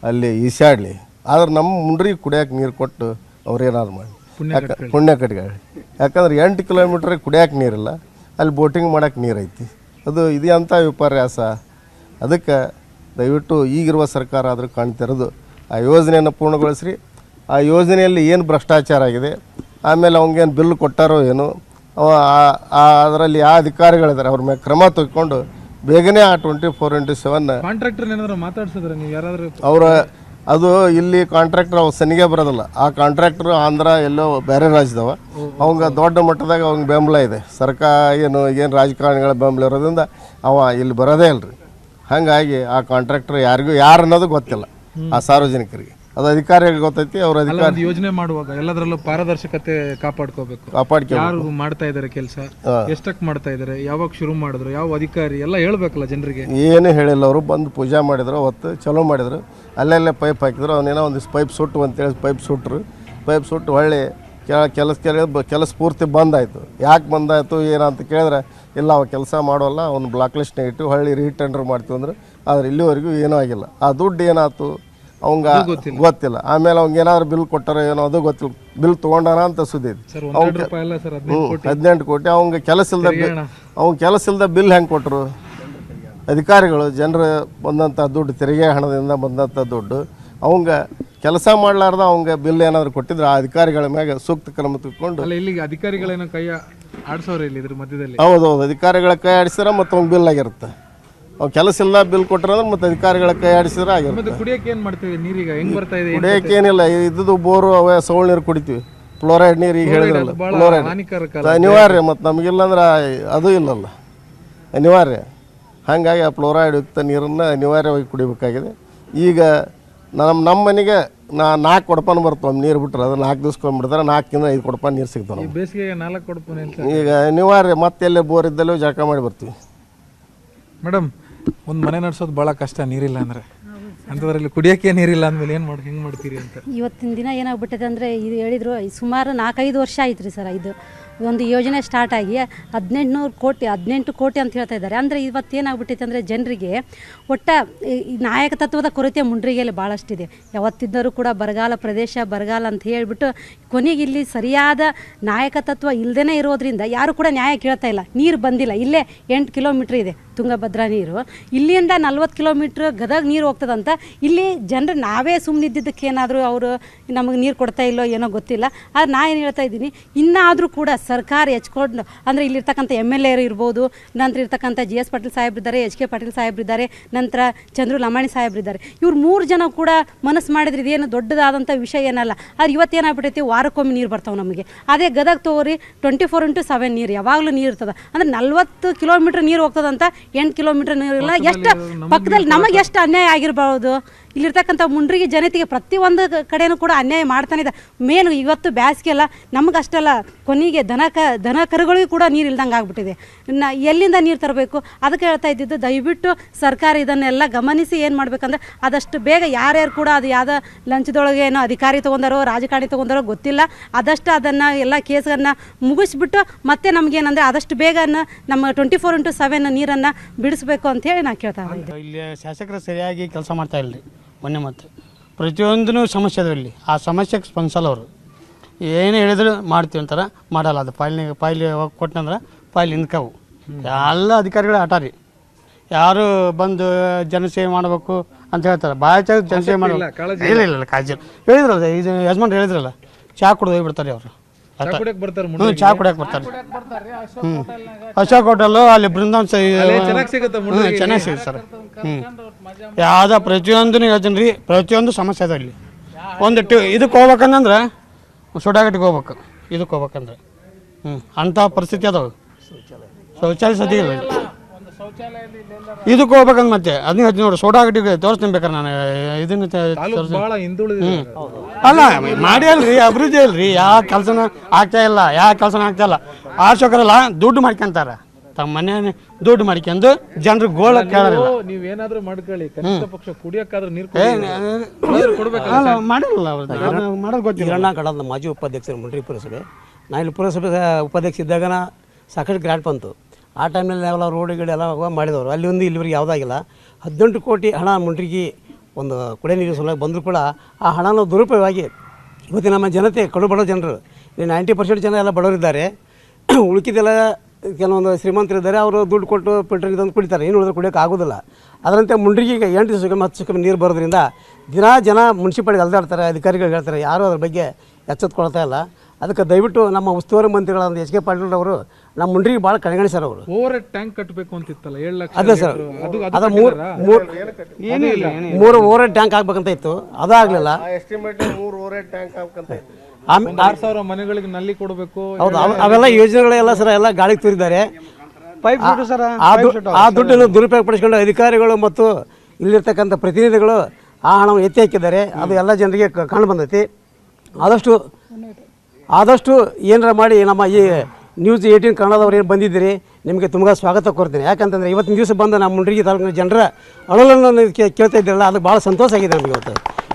ಅಲ್ಲಿ ಈಸಾಡಲಿ. ಆದ್ರೆ ನಮ್ಮ ಮುಂಡ್ರಿಗೆ ಕುಡಿಯೋಕೆ ನೀರು ಕೊಟ್ಟು ಅವ್ರು ಏನಾದ್ರು ಮಾಡಿ ಯಾಕೆ ಪುಣ್ಯ ಯಾಕಂದ್ರೆ ಎಂಟು ಕಿಲೋಮೀಟ್ರಿಗೆ ಕುಡಿಯೋಕೆ ನೀರಿಲ್ಲ. ಅಲ್ಲಿ ಬೋಟಿಂಗ್ ಮಾಡೋಕೆ ನೀರು ಐತಿ ಅದು ಇದು ಅಂಥ ವಿಪರ್ಯಾಸ. ಅದಕ್ಕೆ ದಯವಿಟ್ಟು ಈಗಿರುವ ಸರ್ಕಾರ ಆದರೂ ಕಾಣ್ತಿರೋದು. ಆ ಯೋಜನೆಯನ್ನು ಪೂರ್ಣಗೊಳಿಸ್ರಿ. ಆ ಯೋಜನೆಯಲ್ಲಿ ಏನು ಭ್ರಷ್ಟಾಚಾರ ಆಗಿದೆ ಆಮೇಲೆ ಅವಂಗೇನು ಬಿಲ್ ಕೊಟ್ಟಾರೋ ಏನು ಅವ ಅದರಲ್ಲಿ ಯಾವ ಅಧಿಕಾರಿಗಳಿದ್ದಾರೆ ಅವ್ರ ಮೇಲೆ ಕ್ರಮ ತೆಗೆದುಕೊಂಡು ಬೇಗನೆ ಆ twenty four into seven contractor ಏನಾದ್ರು ಮಾತಾಡ್ಸಿದ್ರೆ ನೀವು ಯಾರಾದರೂ ಅವರ ಅದು ಇಲ್ಲಿ ಕಾಂಟ್ರಾಕ್ಟರ್ ಅವ್ ಸನಿಗೆ ಬರೋದಿಲ್ಲ. ಆ ಕಾಂಟ್ರಾಕ್ಟರ್ ಆಂಧ್ರ ಎಲ್ಲೋ ಬೇರೆ ರಾಜ್ಯದವ. ಅವಂಗ ದೊಡ್ಡ ಮಟ್ಟದಾಗ ಅವಂಗ ಬೆಂಬಲ ಇದೆ. ಸರ್ಕಾರ ಏನು ಏನು ರಾಜಕಾರಣಿಗಳ ಬೆಂಬಲ ಇರೋದ್ರಿಂದ ಅವ ಇಲ್ಲಿ ಬರೋದೇ ಇಲ್ರಿ. ಹಾಗಾಗಿ ಆ ಕಾಂಟ್ರಾಕ್ಟರ್ ಯಾರಿಗೂ ಯಾರು ಅನ್ನೋದು ಗೊತ್ತಿಲ್ಲ. ಆ ಸಾರ್ವಜನಿಕರಿಗೆ. ಅದು ಅಧಿಕಾರಿಗಳಿಗೆ ಗೊತ್ತೈತಿ ಅವ್ರ ಅಲ್ಲ ಅಧಿಕಾರಿ ಒಂದು ಯೋಜನೆ ಮಾಡುವಾಗ ಎಲ್ಲದರಲ್ಲೂ ಪಾರದರ್ಶಕತೆ ಕಾಪಾಡ್ಕೋಬೇಕು. ಕಾಪಾಡ್ಕೊ ಯಾರು ಮಾಡ್ತಾ ಇದಾರೆ ಕೆಲಸ? ಎಷ್ಟಕ್ಕೆ ಮಾಡ್ತಾ ಇದಾರೆ? ಯಾವಾಗ ಶುರು ಮಾಡಿದ್ರು? ಯಾವ ಅಧಿಕಾರಿ? ಎಲ್ಲ ಹೇಳ್ಬೇಕಲ್ಲ ಜನರಿಗೆ. ಏನೇ ಹೇಳಿಲ್ಲ ಅವರು. ಬಂದು ಪೂಜೆ ಮಾಡಿದ್ರು ಅವತ್ತು ಚಲೋ ಮಾಡಿದ್ರು. ಅಲ್ಲೆಲ್ಲೇ ಪೈಪ್ ಹಾಕಿದ್ರು. ಅವನೇನೋ ಒಂದಿಷ್ಟು ಪೈಪ್ ಸುಟ್ಟು ಅಂತೇಳಿ ಪೈಪ್ ಸುಟ್ಟರು ಪೈಪ್ ಸುಟ್ಟು ಹೊಳ್ಳಿ ಕೆಲ ಕೆಲಸ ಕೇಳಿದ್ರೆ ಕೆಲಸ ಪೂರ್ತಿ ಬಂದಾಯಿತು. ಯಾಕೆ ಬಂದಾಯಿತು ಏನಂತ ಕೇಳಿದ್ರೆ ಇಲ್ಲ ಅವ ಕೆಲಸ ಮಾಡೋಲ್ಲ ಅವ್ನು ಬ್ಲಾಕ್ ಲಿಸ್ಟ್ನಾಗ ಇಟ್ಟು ಹೊಳ್ಳಿ ರೀಟೆಂಡರ್ ಮಾಡ್ತೀವಿ ಅಂದ್ರೆ ಆದರೆ ಇಲ್ಲಿವರೆಗೂ ಏನೂ ಆಗಿಲ್ಲ. ಆ ದುಡ್ಡು ಏನಾಯ್ತು? ಅವಂಗ ಗೊತ್ತಿಲ್ಲ. ಆಮೇಲೆ ಅವಂಗ ಏನಾದ್ರು ಬಿಲ್ ಕೊಟ್ಟಾರೋ ಏನೋ ಅದು ಗೊತ್ತಿಲ್ಲ. ಬಿಲ್ ತಗೊಂಡಾನ ಅಂತ ಸುದ್ದಿ ಹದಿನೆಂಟು ಕೋಟಿ. ಅವಂಗ ಕೆಲಸ ಇಲ್ದ ಬಿಲ್ ಅವ್ನ ಕೆಲಸ ಇಲ್ದ ಬಿಲ್ ಹೆಂಗೆ ಕೊಟ್ಟರು ಅಧಿಕಾರಿಗಳು ಜನರು ಬಂದಂಥ ದುಡ್ಡು ತೆರಿಗೆ ಹಣದಿಂದ ಬಂದಂಥ ದುಡ್ಡು ಅವಂಗ ಕೆಲಸ ಮಾಡ್ಲಾರ್ದ ಅವಂಗ ಬಿಲ್ ಏನಾದ್ರು ಕೊಟ್ಟಿದ್ರೆ? ಆ ಅಧಿಕಾರಿಗಳ ಮ್ಯಾಗ ಸೂಕ್ತ ಕ್ರಮ ತೆಗೆದುಕೊಂಡು ಇಲ್ಲಿಗೆ ಅಧಿಕಾರಿಗಳೇನೋ ಕೈ ಆಡ್ಸೋರು ಇಲ್ಲಿ ಇದ್ರ ಮಧ್ಯದಲ್ಲಿ. ಹೌದೌದು. ಅಧಿಕಾರಿಗಳ ಕೈ ಆಡಿಸಿದ್ರೆ ಮತ್ತು ಅವ್ನ ಬಿಲ್ ಆಗಿರುತ್ತೆ. ಅವ್ನು ಕೆಲಸ ಇಲ್ಲ ಬಿಲ್ ಕೊಟ್ಟರೆ ಅಂದ್ರೆ ಮತ್ತೆ ಅಧಿಕಾರಿಗಳ ಕೈ ಆಡಿಸಿದ್ರೆ ಆಗಿರುತ್ತೆ. ಮತ್ತೆ ಕುಡಿಯಕ್ಕೆ ಏನ್ ಮಾಡ್ತೀವಿ? ನೀರೀಗ ಹೆಂಗ್ ಬರ್ತಾ ಇದೆ? ಕುಡಿಯೋಕೆ ಏನಿಲ್ಲ ಇದ್ದು ಬೋರು ಅವೇ ಸೌಳ್ ನೀರು ಕುಡಿತೀವಿ. ಫ್ಲೋರೈಡ್ ನೀರು ಈಗ ಹೇಳಿದ್ರಲ್ಲ ಫ್ಲೋರೈಡ್. ಅನಿವಾರ್ಯ ಮತ್ತು ನಮಗಿಲ್ಲ ಅಂದ್ರೆ ಅದು ಇಲ್ಲಲ್ಲ. ಅನಿವಾರ್ಯ. ಹಾಗಾಗಿ ಆ ಫ್ಲೋರೈಡ್ ಯುಕ್ತ ನೀರನ್ನು ಅನಿವಾರ್ಯವಾಗಿ ಕುಡಿಬೇಕಾಗಿದೆ. ಈಗ ನಮ್ಮ ನಮ್ಮ ಮನೆಗೆ ನಾ ನಾಲ್ಕು ಕೊಡಪನ್ ಬರ್ತಾವೆ ನೀರು ಬಿಟ್ರೆ. ಅದು ನಾಲ್ಕು ದಿವ್ಸಕೊಂಡ್ಬಿಡ್ತಾರೆ ನಾಲ್ಕಿಂದ ಐದು ಕೊಡಪಾನ ನೀರು ಸಿಗ್ತವೆ ನಾವು ಬೇಸಿಗೆಗೆ ನಾಲ್ಕು ಕೊಡ್ಪನೆ ಈಗ ಅನಿವಾರ್ಯ ಮತ್ತೆ ಬೋರ್ ಇದ್ದಲ್ಲೂ ಜಳಕ ಮಾಡಿ ಬರ್ತೀವಿ. ಮೇಡಮ್ ಒಂದು ಮನೆ ನಡೆಸೋದು ಭಾಳ ಕಷ್ಟ, ನೀರಿಲ್ಲ ಅಂದ್ರೆ. ಅಂಥದ್ರಲ್ಲಿ ಕುಡಿಯೋಕ್ಕೆ ನೀರಿಲ್ಲ ಅಂದಮೇಲೆ ಏನು ಮಾಡಿ, ಹೆಂಗೆ ಮಾಡ್ತೀರಿ ಅಂತ? ಇವತ್ತಿನ ದಿನ ಏನಾಗ್ಬಿಟ್ಟಿದೆ ಅಂದರೆ, ಇದು ಹೇಳಿದ್ರು ಸುಮಾರು ನಾಲ್ಕೈದು ವರ್ಷ ಆಯ್ತು ರೀ ಸರ್, ಇದು. ಒಂದು ಯೋಜನೆ ಸ್ಟಾರ್ಟ್ ಆಗಿ ಹದಿನೆಂಟುನೂರು ಕೋಟಿ, ಹದಿನೆಂಟು ಕೋಟಿ ಅಂತ ಹೇಳ್ತಾ ಇದ್ದಾರೆ. ಅಂದರೆ ಏನಾಗ್ಬಿಟ್ಟಿತ್ತು ಅಂದರೆ ಜನರಿಗೆ ಒಟ್ಟ ನಾಯಕತ್ವದ ಕೊರತೆ ಮುಂಡ್ರಿಗೆಯಲ್ಲಿ ಭಾಳಷ್ಟಿದೆ ಯಾವತ್ತಿದ್ದರೂ ಕೂಡ ಬರಗಾಲ ಪ್ರದೇಶ, ಬರಗಾಲ ಅಂತ ಹೇಳಿಬಿಟ್ಟು ಕೊನೆಗೆ ಇಲ್ಲಿ ಸರಿಯಾದ ನಾಯಕತತ್ವ ಇಲ್ಲದೇ ಇರೋದ್ರಿಂದ ಯಾರು ಕೂಡ ನ್ಯಾಯ ಕೇಳ್ತಾ ಇಲ್ಲ. ನೀರು ಬಂದಿಲ್ಲ. ಇಲ್ಲೇ ಎಂಟು ಕಿಲೋಮೀಟ್ರ್ ಇದೆ ತುಂಗಭದ್ರಾ ನೀರು. ಇಲ್ಲಿಂದ ನಲ್ವತ್ತು ಕಿಲೋಮೀಟ್ರ್ ಗದಗ ನೀರು ಹೋಗ್ತದಂತ ಇಲ್ಲಿ ಜನರು ನಾವೇ ಸುಮ್ಮನಿದ್ದಕ್ಕೆ ಏನಾದರೂ ಅವರು ನಮಗೆ ನೀರು ಕೊಡ್ತಾ ಇಲ್ಲೋ ಏನೋ ಗೊತ್ತಿಲ್ಲ. ಆದ್ರೆ ನಾನು ಏನು ಹೇಳ್ತಾ ಇದ್ದೀನಿ, ಇನ್ನಾದರೂ ಕೂಡ ಸರ್ಕಾರ ಹೆಚ್ಕೊಂಡು ಅಂದರೆ ಇಲ್ಲಿರ್ತಕ್ಕಂಥ ಎಂ ಎಲ್ ಎರು ಇರ್ಬೋದು ನಂತರ ಇರ್ತಕ್ಕಂಥ ಜಿ ಎಸ್ ಪಾಟೀಲ್ ಸಾಹೇಬ್ರಿದ್ದಾರೆ ಎಚ್ ಕೆ ಪಾಟೀಲ್ ಸಾಹೇಬ್ರಿದ್ದಾರೆ ನಂತರ ಚಂದ್ರು ಲಮಾಣಿ ಸಾಹೇಬ್ರಿದ್ದಾರೆ ಇವ್ರು ಮೂರು ಜನ ಕೂಡ ಮನಸ್ಸು ಮಾಡಿದ್ರೆ ಇದೇನು ದೊಡ್ಡದಾದಂಥ ವಿಷಯ ಏನಲ್ಲ. ಆದ್ರೆ ಇವತ್ತೇನಾಗ್ಬಿಟ್ಟೈತಿ ವಾರಕ್ಕೊಮ್ಮೆ ನೀರು ಬರ್ತಾವೆ ನಮಗೆ. ಅದೇ ಗದಗ ತಗೋರಿ ಟ್ವೆಂಟಿ ಫೋರ್ ಇಂಟು ಸೆವೆನ್ ನೀರು ಯಾವಾಗಲೂ ನೀರು ಇರ್ತದೆ. ಅಂದ್ರೆ ನಲ್ವತ್ತು ಕಿಲೋಮೀಟ್ರ್ ನೀರು ಹೋಗ್ತದಂತ ಎಂಟು ಕಿಲೋಮೀಟ್ರ್ ನೀರಿಲ್ಲ ಎಷ್ಟು ಪಕ್ಕದಲ್ಲಿ ನಮಗೆ ಎಷ್ಟು ಅನ್ಯಾಯ ಆಗಿರ್ಬೋದು ಇಲ್ಲಿರ್ತಕ್ಕಂಥ ಮುಂಡ್ರಿಗೆ ಜನತೆಗೆ ಪ್ರತಿಯೊಂದು ಕಡೆಯೂ ಕಡೆನೂ ಕೂಡ ಅನ್ಯಾಯ ಮಾಡ್ತಾನೆ ಇದೆ. ಮೇನ್ ಇವತ್ತು ಬ್ಯಾಸಿಗೆ ಅಲ್ಲ ನಮಗಷ್ಟಲ್ಲ ಕೊನೆಗೆ ದನ ಕ ದನ ಕರುಗಳಿಗೂ ಕೂಡ ನೀರು ಇಲ್ದಂಗೆ ಆಗ್ಬಿಟ್ಟಿದೆ. ನ ಎಲ್ಲಿಂದ ನೀರು ತರಬೇಕು? ಅದಕ್ಕೆ ಹೇಳ್ತಾ ಇದ್ದಿದ್ದು ದಯವಿಟ್ಟು ಸರ್ಕಾರ ಇದನ್ನೆಲ್ಲ ಗಮನಿಸಿ ಏನು ಮಾಡಬೇಕಂದ್ರೆ ಆದಷ್ಟು ಬೇಗ ಯಾರ್ಯಾರು ಕೂಡ ಅದು ಯಾವುದೋ ಲಂಚದೊಳಗೆ ಏನೋ ಅಧಿಕಾರಿ ತೊಗೊಂಡಾರೋ, ರಾಜಕಾರಣಿ ತೊಗೊಂಡಾರೋ ಗೊತ್ತಿಲ್ಲ. ಆದಷ್ಟು ಅದನ್ನು ಎಲ್ಲ ಕೇಸನ್ನು ಮುಗಿಸ್ಬಿಟ್ಟು ಮತ್ತೆ ನಮಗೇನಂದರೆ ಆದಷ್ಟು ಬೇಗ ನಮ್ಮ ಟ್ವೆಂಟಿ ಫೋರ್ ಇಂಟು ಸೆವೆನ್ ನೀರನ್ನು ಬಿಡಿಸ್ಬೇಕು ಅಂತೇಳಿ ನಾನು ಕೇಳ್ತಾ ಇದ್ದೀನಿ. ಇಲ್ಲಿ ಶಾಸಕರು ಸರಿಯಾಗಿ ಕೆಲಸ ಮಾಡ್ತಾ ಇಲ್ಲ ಮೊನ್ನೆ ಮತ್ತು. ಪ್ರತಿಯೊಂದೂ ಸಮಸ್ಯೆ ಅದರಲ್ಲಿ. ಆ ಸಮಸ್ಯೆಗೆ ಸ್ಪಂದಿಸಲ್ಲ ಅವರು. ಏನು ಹೇಳಿದ್ರು ಮಾಡ್ತೀವಿ ಅಂತಾರೆ ಮಾಡಲ್ಲ. ಅದು ಫೈಲ್ ಫೈಲ್ ಹೋಗಿ ಕೊಟ್ಟನಂದ್ರೆ ಫೈಲ್ ಹಿಂದ್ಕವು ಎಲ್ಲ ಅಧಿಕಾರಿಗಳು ಆಟಾರಿ. ರೀ ಯಾರು ಬಂದು ಜನಸೇವೆ ಮಾಡಬೇಕು ಅಂತ ಹೇಳ್ತಾರೆ. ಭಾಳ ಚೆನ್ನಾಗಿ ಜನಸೇವೆ ಮಾಡಬೇಕು. ಇಲ್ಲ. ಇಲ್ಲ ಇಲ್ಲ ಕಾಳಜಿ. ಹೇಳಿದ್ರಲ್ಲ ಇದು ಯಜಮಾನ್ರು ಹೇಳಿದ್ರಲ್ಲ ಚಹಾ ಕುಡ್ದು ಹೋಗ್ಬಿಡ್ತಾರೆ ಅವರು. ಕುಡಿಯಕ್ಕೆ ಬರ್ತಾರೆ ಹ್ಞೂ ಚಹಾ ಕುಡಿಯಕ್ಕೆ ಬರ್ತಾರೆ. ಹ್ಞೂ ಅಶೋಕ್ ಹೋಟೆಲ್ಲು ಅಲ್ಲಿ ಬೃಂದಾವನ್ ಸಿಗುತ್ತೆ ಚೆನ್ನಾಗಿ ಸಿಗುತ್ತೆ ಸರ್. ಹ್ಞೂ ಯಾವ್ದು ಪ್ರತಿಯೊಂದು ಹೇಳ್ತೀನಿ ರೀ ಪ್ರತಿಯೊಂದು ಸಮಸ್ಯೆ ಅದ ಇಲ್ಲಿ. ಒಂದು ಟ್ಯೂ ಇದಕ್ಕೆ ಹೋಗ್ಬೇಕಂದ್ರೆ ಸುಡಾಗಟ್ಟಿಗೆ ಹೋಗ್ಬೇಕು. ಇದಕ್ಕೆ ಹೋಗ್ಬೇಕಂದ್ರೆ. ಹ್ಞೂ ಅಂಥ ಪರಿಸ್ಥಿತಿ ಅದಾವೆ. ಶೌಚಾಲಯ ಸದ್ಯ ಇಲ್ಲ. ಇದಕ್ಕೆ ಹೋಗ್ಬೇಕಂದ್ರೆ ಮತ್ತೆ. ಅದನ್ನ ಹಚ್ಚಿ ನೋಡಿ ಸೋಡಾಗಟ್ಟಿಗೆ ತೋರಿಸ್ತೀನಿ ಬೇಕಾರೆ ನಾನು. ಇದನ್ನ ಅಲ್ಲ ಮಾಡಿ ಅಲ್ರಿ ಅಭಿವೃದ್ಧಿ ಅಲ್ರಿ. ಯಾವ ಕೆಲಸನ ಆಗ್ತಾ ಇಲ್ಲ. ಯಾವ ಕೆಲಸನ ಆಗ್ತಾ ಇಲ್ಲ. ಆಶೋಕರಲ್ಲ ದುಡ್ಡು ಮಾಡ್ಕೊಂತಾರೆ. ತಮ್ಮ ಮನೆ ದುಡ್ಡು ಮಾಡ್ಕೊಂಡು ಜನರು ಗೋಳ ಕೇಳೋದಿಲ್ಲ. ನೀವೇನಾದ್ರೂ ಮಾಡ್ಕೊಳ್ಳಿ ಕನಿಷ್ಠ ಪಕ್ಷ ಕುಡಿಯಕ್ಕಾದ್ರೂ ನೀರು ಅಲ್ಲ, ಮಾಡಿರಲ್ಲ ಅವ್ರದ್ದು ಮಾಡೋದು ಗೊತ್ತಿಲ್ಲ. ಹಿರಣ್ಣ ಕಡದ ಮಾಜಿ ಉಪಾಧ್ಯಕ್ಷರು ಮುಂಡ್ರಿ ಪುರಸಭೆ ನಾ ಇಲ್ಲಿ ಪುರಸಭೆ ಉಪಾಧ್ಯಕ್ಷ ಇದ್ದಾಗ ಸಾಕಷ್ಟು ಗ್ರಾಂಟ್ ಬಂತು. ಆ ಟೈಮ್ನಲ್ಲಿ ನಾವೆಲ್ಲ ರೋಡ್ ಗಿಡ ಎಲ್ಲ ಮಾಡಿದವರು. ಅಲ್ಲಿ ಒಂದು ಇಲ್ಲಿವರೆಗೆ ಯಾವುದಾಗಿಲ್ಲ. ಹದಿನೆಂಟು ಕೋಟಿ ಹಣ ಮುಂಡ್ರಿಗೆ ಒಂದು ಕುಡಿಯ ನೀರು ಸಲುವಾಗಿ ಬಂದರೂ ಕೂಡ ಆ ಹಣನ ದುರುಪಯೋಗವಾಗಿ ಇವತ್ತು ನಮ್ಮ ಜನತೆ ಕಡು ಬಡವ ಜನರು. ಇಲ್ಲಿ ನೈಂಟಿ ಪರ್ಸೆಂಟ್ ಜನ ಎಲ್ಲ ಬಡವರಿದ್ದಾರೆ. ಉಳುಕಿದೆಲ್ಲ ಕೆಲವೊಂದು ಶ್ರೀಮಂತರಿದ್ದಾರೆ ಅವರು ದುಡ್ಡು ಕೊಟ್ಟು ಪೆಟ್ರೋಲ್ ತಂದು ಕುಡಿತಾರೆ. ಏನು ಉಳಿದ್ರೆ ಕುಡಿಯೋಕೆ ಆಗೋದಿಲ್ಲ. ಅದರಂತೆ ಮುಂಡ್ರಿಗೆ ಈಗ ಎಂಟು ದಿವಸಕ್ಕೆ ಹತ್ತು ದಿವಸಕ್ಕೆ ನೀರು ಬರೋದ್ರಿಂದ ದಿನಾ ಜನ ಮುನ್ಸಿಪಾಲಿಟಿ ಅಲ್ದಾಡ್ತಾರೆ ಅಧಿಕಾರಿಗಳು ಹೇಳ್ತಾರೆ ಯಾರೂ ಅದ್ರ ಬಗ್ಗೆ ಎಚ್ಚೆತ್ಕೊಳ್ತಾ ಇಲ್ಲ. ಅದಕ್ಕೆ ದಯವಿಟ್ಟು ನಮ್ಮ ಉಸ್ತುವಾರಿ ಮಂತ್ರಿಗಳಾದ ಎಚ್ ಕೆ ಪಾಟೀಲ್ ಅವರು ನಮ್ಮ ಮುಂಡ್ರಿಗೆ ಭಾಳ ಕಡೆಗಣಿಸ್ಯಾರ ಅವರು. ಓವರ್ ಟ್ಯಾಂಕ್ ಕಟ್ಟಬೇಕು ಅಂತಿತ್ತಲ್ಲ ಏಳು ಲಕ್ಷ ಅದೇ ಸರ್. ಅದು ಅದು ಮೂರು ಮೂರು ಮೂರು ಓವರ್ ಟ್ಯಾಂಕ್ ಹಾಕ್ಬೇಕಂತ ಇತ್ತು. ಅದಾಗಲಿಲ್ಲ ಎಸ್ಟಿಮೇಟ್ ಮೂರು ಓವರ್ ಟ್ಯಾಂಕ್ ಹಾಕಂತ ಒಂದ್ ಆರ್ ಸಾವಿರ ಮನೆಗಳಿಗೆ ನಲ್ಲಿ ಕೊಡಬೇಕು ಹೌದು ಅವ- ಅವೆಲ್ಲ ಯೋಜನೆಗಳೆಲ್ಲ ಸರ್ ಎಲ್ಲ ಗಾಳಿಗೆ ತೂರಿದ್ದಾರೆ. ಪೈಪ್ ಸರ್ ಆ ದು- ಆ ದುಡ್ಡನ್ನು ದುರುಪಯೋಗ ಪಡಿಸ್ಕೊಂಡು ಅಧಿಕಾರಿಗಳು ಮತ್ತು ಇಲ್ಲಿರ್ತಕ್ಕಂಥ ಪ್ರತಿನಿಧಿಗಳು ಆ ಹಣವನ್ನು ಎತ್ತಿ ಹಾಕಿದ್ದಾರೆ. ಅದು ಎಲ್ಲ ಜನರಿಗೆ ಕ- ಕಂಡು ಬಂದೈತಿ. ಆದಷ್ಟು ಆದಷ್ಟು ಏನಾರ ಮಾಡಿ ನಮ್ಮ ಈ ನ್ಯೂಸ್ ಏಯ್ಟೀನ್ ಕನ್ನಡದವ್ರು ಏನು ಬಂದಿದ್ದೀರಿ ನಿಮಗೆ ತುಂಬ ಸ್ವಾಗತ ಕೋರ್ತೀನಿ. ಯಾಕಂತಂದರೆ ಇವತ್ತಿನ ದಿವಸ ಬಂದ ನಮ್ಮ ಮುಂಡ್ರಿಗಿ ತಾಲೂಕಿನ ಜನರ ಅಳಲನ್ನು ನೀವು ಕೇ- ಕೇಳ್ತಾ ಇದ್ದೀರಲ್ಲ ಅದಕ್ಕೆ ಭಾಳ ಸಂತೋಷ ಆಗಿದೆ ನಮಗೆ ಇವತ್ತು.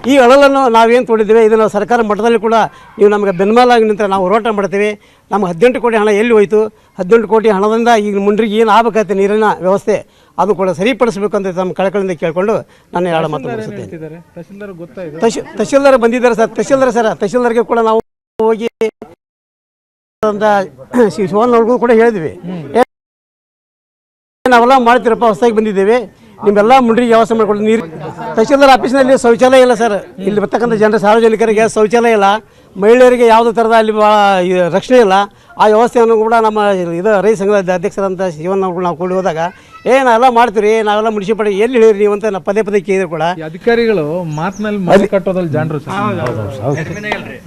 ಈ ಅಳಲನ್ನು ನಾವೇನು ತೊಡಿದ್ದೀವಿ ಇದನ್ನು ಸರ್ಕಾರ ಮಟ್ಟದಲ್ಲಿ ಕೂಡ ನೀವು ನಮಗೆ ಬೆನ್ಮಾಲಾಗಿ ನಿಂತರೆ ನಾವು ಹೋರಾಟ ಮಾಡ್ತೀವಿ. ನಮ್ಗೆ ಹದಿನೆಂಟು ಕೋಟಿ ಹಣ ಎಲ್ಲಿ ಹೋಯಿತು? ಹದಿನೆಂಟು ಕೋಟಿ ಹಣದಿಂದ ಈಗ ಮುಂಡ್ರಿಗೆ ಏನು ಆಗಬೇಕಾಯ್ತು ನೀರಿನ ವ್ಯವಸ್ಥೆ? ಅದು ಕೂಡ ಸರಿಪಡಿಸಬೇಕು ಅಂತ ತಮ್ಮ ಕಳಕಳಿಂದ ಕೇಳಿಕೊಂಡು ನಾನು ಎರಡು ಮಾತು ಮುಗಿಸುತ್ತೇನೆ. ಹೇಳ್ತಿದ್ದಾರೆ? ತಹಸೀಲ್ದಾರ್ ಗೊತ್ತಾಯ್ತು ತಹಶೀ ತಹಶೀಲ್ದಾರ್ ಬಂದಿದ್ದಾರೆ ಸರ್. ತಹಶೀಲ್ದಾರ್ ಸರ್ ತಹಶೀಲ್ದಾರ್ಗೆ ಕೂಡ ನಾವು ಹೋಗಿ ಶಿವನ್ ಅವ್ರಿಗೂ ಕೂಡ ಹೇಳಿದ್ವಿ. ನಾವೆಲ್ಲ ಮಾಡ್ತೀರಪ್ಪ ಹೊಸದಾಗಿ ಬಂದಿದ್ದೇವೆ. ನಿಮ್ಮೆಲ್ಲ ಮುಂಡ್ರಿಗೆ ವ್ಯವಸ್ಥೆ ಮಾಡಿಕೊಡಿ ನೀರು ತಹಶೀಲ್ದಾರ್ ಆಫೀಸ್ನಲ್ಲಿ ಶೌಚಾಲಯ ಇಲ್ಲ ಸರ್. ಇಲ್ಲಿ ಬರ್ತಕ್ಕಂಥ ಜನರ ಸಾರ್ವಜನಿಕರಿಗೆ ಶೌಚಾಲಯ ಇಲ್ಲ. ಮಹಿಳೆಯರಿಗೆ ಯಾವುದೇ ಥರದ ಅಲ್ಲಿ ರಕ್ಷಣೆ ಇಲ್ಲ. ಆ ವ್ಯವಸ್ಥೆಯನ್ನು ಕೂಡ ನಮ್ಮ ಇದು ರೈತ ಸಂಘದ ಅಧ್ಯಕ್ಷರಂತ ಶಿವಣ್ಣವ್ರು ನಾವು ಕೊಂಡು ಹೋದಾಗ ಏ ನಾವೆಲ್ಲ ಮಾಡ್ತೀರಿ ನಾವೆಲ್ಲ ಮುನ್ಸಿಪಾಲಿಟಿ ಎಲ್ಲಿ ಹೇಳಿರಿ ನೀವು ಅಂತ ನಾವು ಪದೇ ಪದೇ ಕೇಳಿದ್ರು ಕೂಡ. ಈ ಅಧಿಕಾರಿಗಳು ಮಾತಿನಲ್ಲಿ ಮನೆ ಕಟ್ಟೋದಲ್ಲಿ ಜಾಣರು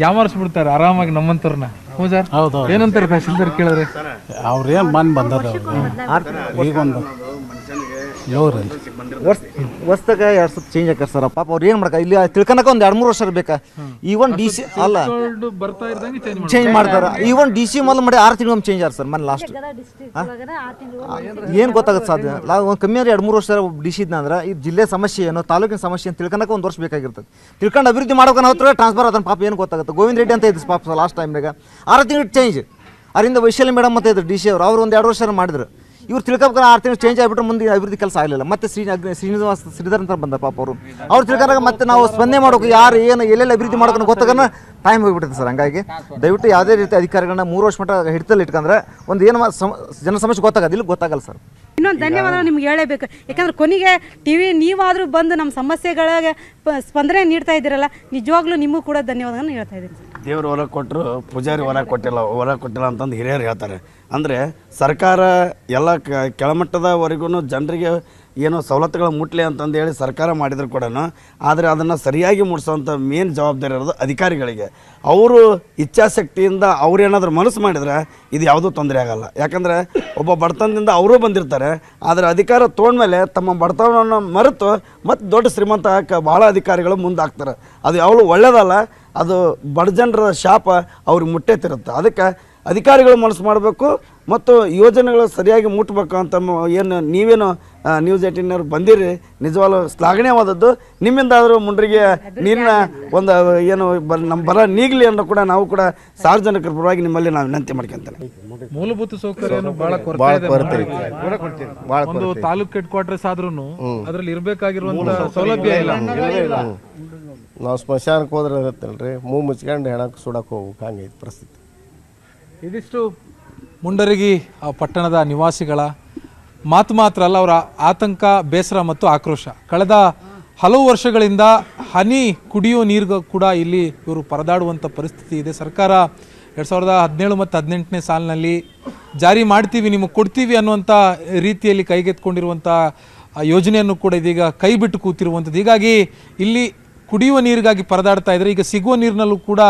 ಯಾಮಾರಿಸ್ಬಿಡ್ತಾರೆ ಆರಾಮಾಗಿ ನಮ್ಮಂತವ್ರನ್ನ ಹ್ಞೂ ಸರ್? ಏನಂತಾರೆ ತಹಶೀಲ್ದಾರ್ ಕೇಳಿದ್ರೆ? ಅವ್ರೇನು ಮನ್ ಬಂದದ ಈಗ ಒಂದು ಏಳ್ರಲ್ಲಿ ವರ್ಷ ವರ್ಷದಾಗ ಎರಡು ಸ್ವಲ್ಪ ಚೇಂಜ್ ಆಕಾರ ಸರ್. ಪಾಪ ಅವ್ರು ಏನು ಮಾಡಕ ಇಲ್ಲಿ ತಿಳ್ಕೊಳಕ ಒಂದು ಎರಡು ಮೂರು ವರ್ಷ ಬೇಕಾ ಈವನ್ ಡಿ ಸಿ ಅಲ್ಲ. ಚೇಂಜ್ ಮಾಡ್ತಾರೆ. ಈವನ್ ಡಿ ಸಿ ಮೊದಲು ಮಾಡಿ ಆರು ತಿಂಗಳು ಚೇಂಜ್ ಆರ್ ಸರ್ ಮನೆ ಲಾಸ್ಟ್ ಏನು ಗೊತ್ತಾಗುತ್ತೆ ಸಾಧ್ಯ? ಲಾ ಒಂದು ಕಮ್ಮಿ ಅಂದ್ರೆ ಎರಡು ಮೂರು ವರ್ಷ ಡಿ ಸಿ ಇದ್ನಂದ್ರೆ ಈ ಜಿಲ್ಲೆ ಸಮಸ್ಯೆ ಏನು ತಾಲೂಕಿನ ಸಮಸ್ಯೆ ಅಂತ ತಿಳ್ಕೊಳಕ ಒಂದು ವರ್ಷ ಬೇಕಾಗಿರ್ತದೆ. ತಿಳ್ಕೊಂಡು ಅಭಿವೃದ್ಧಿ ಮಾಡೋಕೆ ಹತ್ರ ಟ್ರಾನ್ಸ್ಫರ್ ಅದನ್ನ ಪಾಪ ಏನು ಗೊತ್ತಾಗುತ್ತೆ? ಗೋವಿಂದ ರೆಡ್ಡಿ ಅಂತ ಇದ್ದು ಪಾಪ ಲಾಸ್ಟ್ ಟೈಮ್ನಾಗ ಆರು ತಿಂಗಳು ಚೇಂಜ್ ಅದರಿಂದ ವೈಶಾಲಿ ಮೇಡಮ್ ಮತ್ತೆ ಇದ್ರು ಡಿ ಸಿ ಅವರು. ಅವ್ರು ಒಂದು ಎರಡು ವರ್ಷ ಮಾಡಿದ್ರು. ಇವ್ರು ತಿಳ್ಕೊಬೇಕಾರೆ ಆರು ತಿಂಗಳು ಚೇಂಜ್ ಆಗಿಬಿಟ್ರೆ ಮುಂದೆ ಅಭಿವೃದ್ಧಿ ಕೆಲಸ ಆಗಲಿಲ್ಲ. ಮತ್ತೆ ಶ್ರೀ ಶ್ರೀನಿವಾಸ ಶ್ರೀಧರ್ ಅಂತ ಬಂದ ಪಾಪ ಅವರು. ಅವ್ರು ತಿಳ್ಕೊಂಡಾಗ ಮತ್ತೆ ನಾವು ಸ್ಪಂದನೆ ಮಾಡೋಕೆ ಯಾರು ಏನು, ಎಲ್ಲೆಲ್ಲಿ ಅಭಿವೃದ್ಧಿ ಮಾಡೋಕೆ ಗೊತ್ತಾಗ ಟೈಮ್ ಹೋಗಿಬಿಟ್ಟಿದೆ ಸರ್. ಹಂಗಾಗಿ ದಯವಿಟ್ಟು ಯಾವುದೇ ರೀತಿ ಅಧಿಕಾರಿಗಳನ್ನ ಮೂರು ವರ್ಷ ಮಟ್ಟ ಹಿಡಿತಲ್ಲಿ ಇಟ್ಕೊಂಡ್ರೆ ಒಂದು ಏನು ಸಮ ಜನ ಸಮಸ್ಯೆ ಗೊತ್ತಾಗೋದಿಲ್ಲ, ಗೊತ್ತಾಗಲ್ಲ ಸರ್. ಇನ್ನೊಂದು ಧನ್ಯವಾದ ನಿಮ್ಗೆ ಹೇಳಬೇಕು. ಯಾಕಂದ್ರೆ ಕೊನೆಗೆ ಟಿ ವಿ ನೀವಾದರೂ ಬಂದು ನಮ್ಮ ಸಮಸ್ಯೆಗಳಿಗೆ ಸ್ಪಂದನೆ ನೀಡ್ತಾ ಇದ್ದೀರಲ್ಲ ನಿಜವಾಗ್ಲೂ ನಿಮಗೂ ಕೂಡ ಧನ್ಯವಾದಗಳನ್ನು ಹೇಳ್ತಾ ಇದ್ದೀನಿ ದೇವರು ಹೊಲ ಹೊರ ಕೊಟ್ಟರು ಪೂಜಾರಿ ಹೊರ ಕೊಟ್ಟಿಲ್ಲ ಹೊರ ಕೊಟ್ಟಿಲ್ಲ ಅಂತಂದು ಹಿರಿಯರು ಹೇಳ್ತಾರೆ. ಅಂದರೆ ಸರ್ಕಾರ ಎಲ್ಲ ಕೆಳಮಟ್ಟದವರೆಗೂ ಜನರಿಗೆ ಏನೋ ಸವಲತ್ತುಗಳು ಮುಟ್ಲಿ ಅಂತಂದು ಹೇಳಿ ಸರ್ಕಾರ ಮಾಡಿದ್ರು ಕೂಡ. ಆದರೆ ಅದನ್ನು ಸರಿಯಾಗಿ ಮೂಡಿಸೋವಂಥ ಮೇನ್ ಜವಾಬ್ದಾರಿ ಇರೋದು ಅಧಿಕಾರಿಗಳಿಗೆ. ಅವರು ಇಚ್ಛಾಶಕ್ತಿಯಿಂದ ಅವರೇನಾದರೂ ಮನಸ್ಸು ಮಾಡಿದ್ರೆ ಇದು ಯಾವುದೂ ತೊಂದರೆ ಆಗಲ್ಲ. ಯಾಕಂದರೆ ಒಬ್ಬ ಬಡತನದಿಂದ ಅವರೂ ಬಂದಿರ್ತಾರೆ. ಆದರೆ ಅಧಿಕಾರ ತೊಗೊಂಡ್ಮೇಲೆ ತಮ್ಮ ಬಡತನವನ್ನು ಮರೆತು ಮತ್ತು ದೊಡ್ಡ ಶ್ರೀಮಂತ ಆಗಕ್ಕೆ ಭಾಳ ಅಧಿಕಾರಿಗಳು ಮುಂದಾಗ್ತಾರೆ ಅದು ಯಾವಾಗಲೂ ಒಳ್ಳೇದಲ್ಲ, ಅದು ಬಡ ಜನರ ಶಾಪ ಅವ್ರಿಗೆ ಮುಟ್ಟೆತಿರುತ್ತೆ. ಅದಕ್ಕೆ ಅಧಿಕಾರಿಗಳು ಮನಸ್ಸು ಮಾಡಬೇಕು ಮತ್ತು ಯೋಜನೆಗಳು ಸರಿಯಾಗಿ ಮುಟ್ಬೇಕು ಅಂತ ಏನು ನೀವೇನು ನ್ಯೂಸ್ ಏಟೀನವ್ರು ಬಂದಿರಿ ನಿಜವಾಗ್ಲೂ ಶ್ಲಾಘನೀಯವಾದದ್ದು. ನಿಮ್ಮಿಂದಾದರೂ ಮುಂಡ್ರಿಗೆ ನೀರಿನ ಒಂದು ಏನು ಬ ನಮ್ಮ ಬರ ನೀಗಲಿ ಅನ್ನೋ ಕೂಡ ನಾವು ಕೂಡ ಸಾರ್ವಜನಿಕರ ಪರವಾಗಿ ನಿಮ್ಮಲ್ಲಿ ನಾವು ವಿನಂತಿ ಮಾಡ್ಕೊಂತೇನೆ. ಮೂಲಭೂತ ಸೌಕರ್ಯ ಒಂದು ತಾಲೂಕ್ ಹೆಡ್ ಕ್ವಾರ್ಟರ್ಸ್ ಆದ್ರೂ ಅದ್ರಲ್ಲಿ ಇರ್ಬೇಕಾಗಿರುವಂತ ಸೌಲಭ್ಯ ಇಲ್ಲ. ನಾವು ಸ್ಮಶಾನಕ್ಕೆ ಹೋದ್ರೆ ಇರುತ್ತಲ್ರಿ. ಮೂ ಮುಚ್ಕೊಂಡು ಹೆಣಕ್ಕೆ ಸುಡಕ್ಕೆ ಹೋಗ್ಬೇಕು. ಹಂಗೈತಿ ಪರಿಸ್ಥಿತಿ. ಇದಿಷ್ಟು ಮುಂಡರಗಿ ಪಟ್ಟಣದ ನಿವಾಸಿಗಳ ಮಾತು ಮಾತ್ರ ಅಲ್ಲ, ಅವರ ಆತಂಕ, ಬೇಸರ ಮತ್ತು ಆಕ್ರೋಶ. ಕಳೆದ ಹಲವು ವರ್ಷಗಳಿಂದ ಹನಿ ಕುಡಿಯುವ ನೀರು ಕೂಡ ಇಲ್ಲಿ ಇವರು ಪರದಾಡುವಂಥ ಪರಿಸ್ಥಿತಿ ಇದೆ. ಸರ್ಕಾರ ಎರಡು ಸಾವಿರದ ಹದಿನೇಳು ಮತ್ತು ಹದಿನೆಂಟನೇ ಸಾಲಿನಲ್ಲಿ ಜಾರಿ ಮಾಡ್ತೀವಿ, ನಿಮಗೆ ಕೊಡ್ತೀವಿ ಅನ್ನುವಂಥ ರೀತಿಯಲ್ಲಿ ಕೈಗೆತ್ಕೊಂಡಿರುವಂಥ ಯೋಜನೆಯನ್ನು ಕೂಡ ಇದೀಗ ಕೈ ಬಿಟ್ಟು ಕೂತಿರುವಂಥದ್ದು. ಹೀಗಾಗಿ ಇಲ್ಲಿ ಕುಡಿಯುವ ನೀರಿಗಾಗಿ ಪರದಾಡ್ತಾ ಇದ್ದಾರೆ. ಈಗ ಸಿಗುವ ನೀರಿನಲ್ಲೂ ಕೂಡ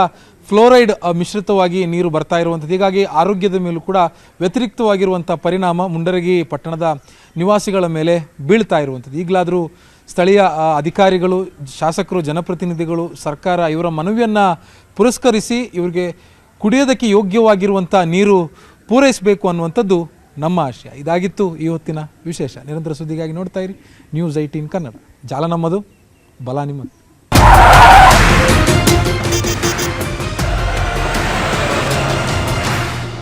ಫ್ಲೋರೈಡ್ ಮಿಶ್ರಿತವಾಗಿ ನೀರು ಬರ್ತಾ ಇರುವಂಥದ್ದು. ಹೀಗಾಗಿ ಆರೋಗ್ಯದ ಮೇಲೂ ಕೂಡ ವ್ಯತಿರಿಕ್ತವಾಗಿರುವಂಥ ಪರಿಣಾಮ ಮುಂಡರಗಿ ಪಟ್ಟಣದ ನಿವಾಸಿಗಳ ಮೇಲೆ ಬೀಳ್ತಾ ಇರುವಂಥದ್ದು. ಈಗಲಾದರೂ ಸ್ಥಳೀಯ ಅಧಿಕಾರಿಗಳು, ಶಾಸಕರು, ಜನಪ್ರತಿನಿಧಿಗಳು, ಸರ್ಕಾರ ಇವರ ಮನವಿಯನ್ನು ಪುರಸ್ಕರಿಸಿ ಇವರಿಗೆ ಕುಡಿಯೋದಕ್ಕೆ ಯೋಗ್ಯವಾಗಿರುವಂಥ ನೀರು ಪೂರೈಸಬೇಕು ಅನ್ನುವಂಥದ್ದು ನಮ್ಮ ಆಶಯ. ಇದಾಗಿತ್ತು ಈ ಹೊತ್ತಿನ ವಿಶೇಷ. ನಿರಂತರ ಸುದ್ದಿಗಾಗಿ ನೋಡ್ತಾ ಇರಿ. News eighteen Kannada. ಜಾಲ ನಮ್ಮದು, ಬಲ ನಿಮ್ಮದು.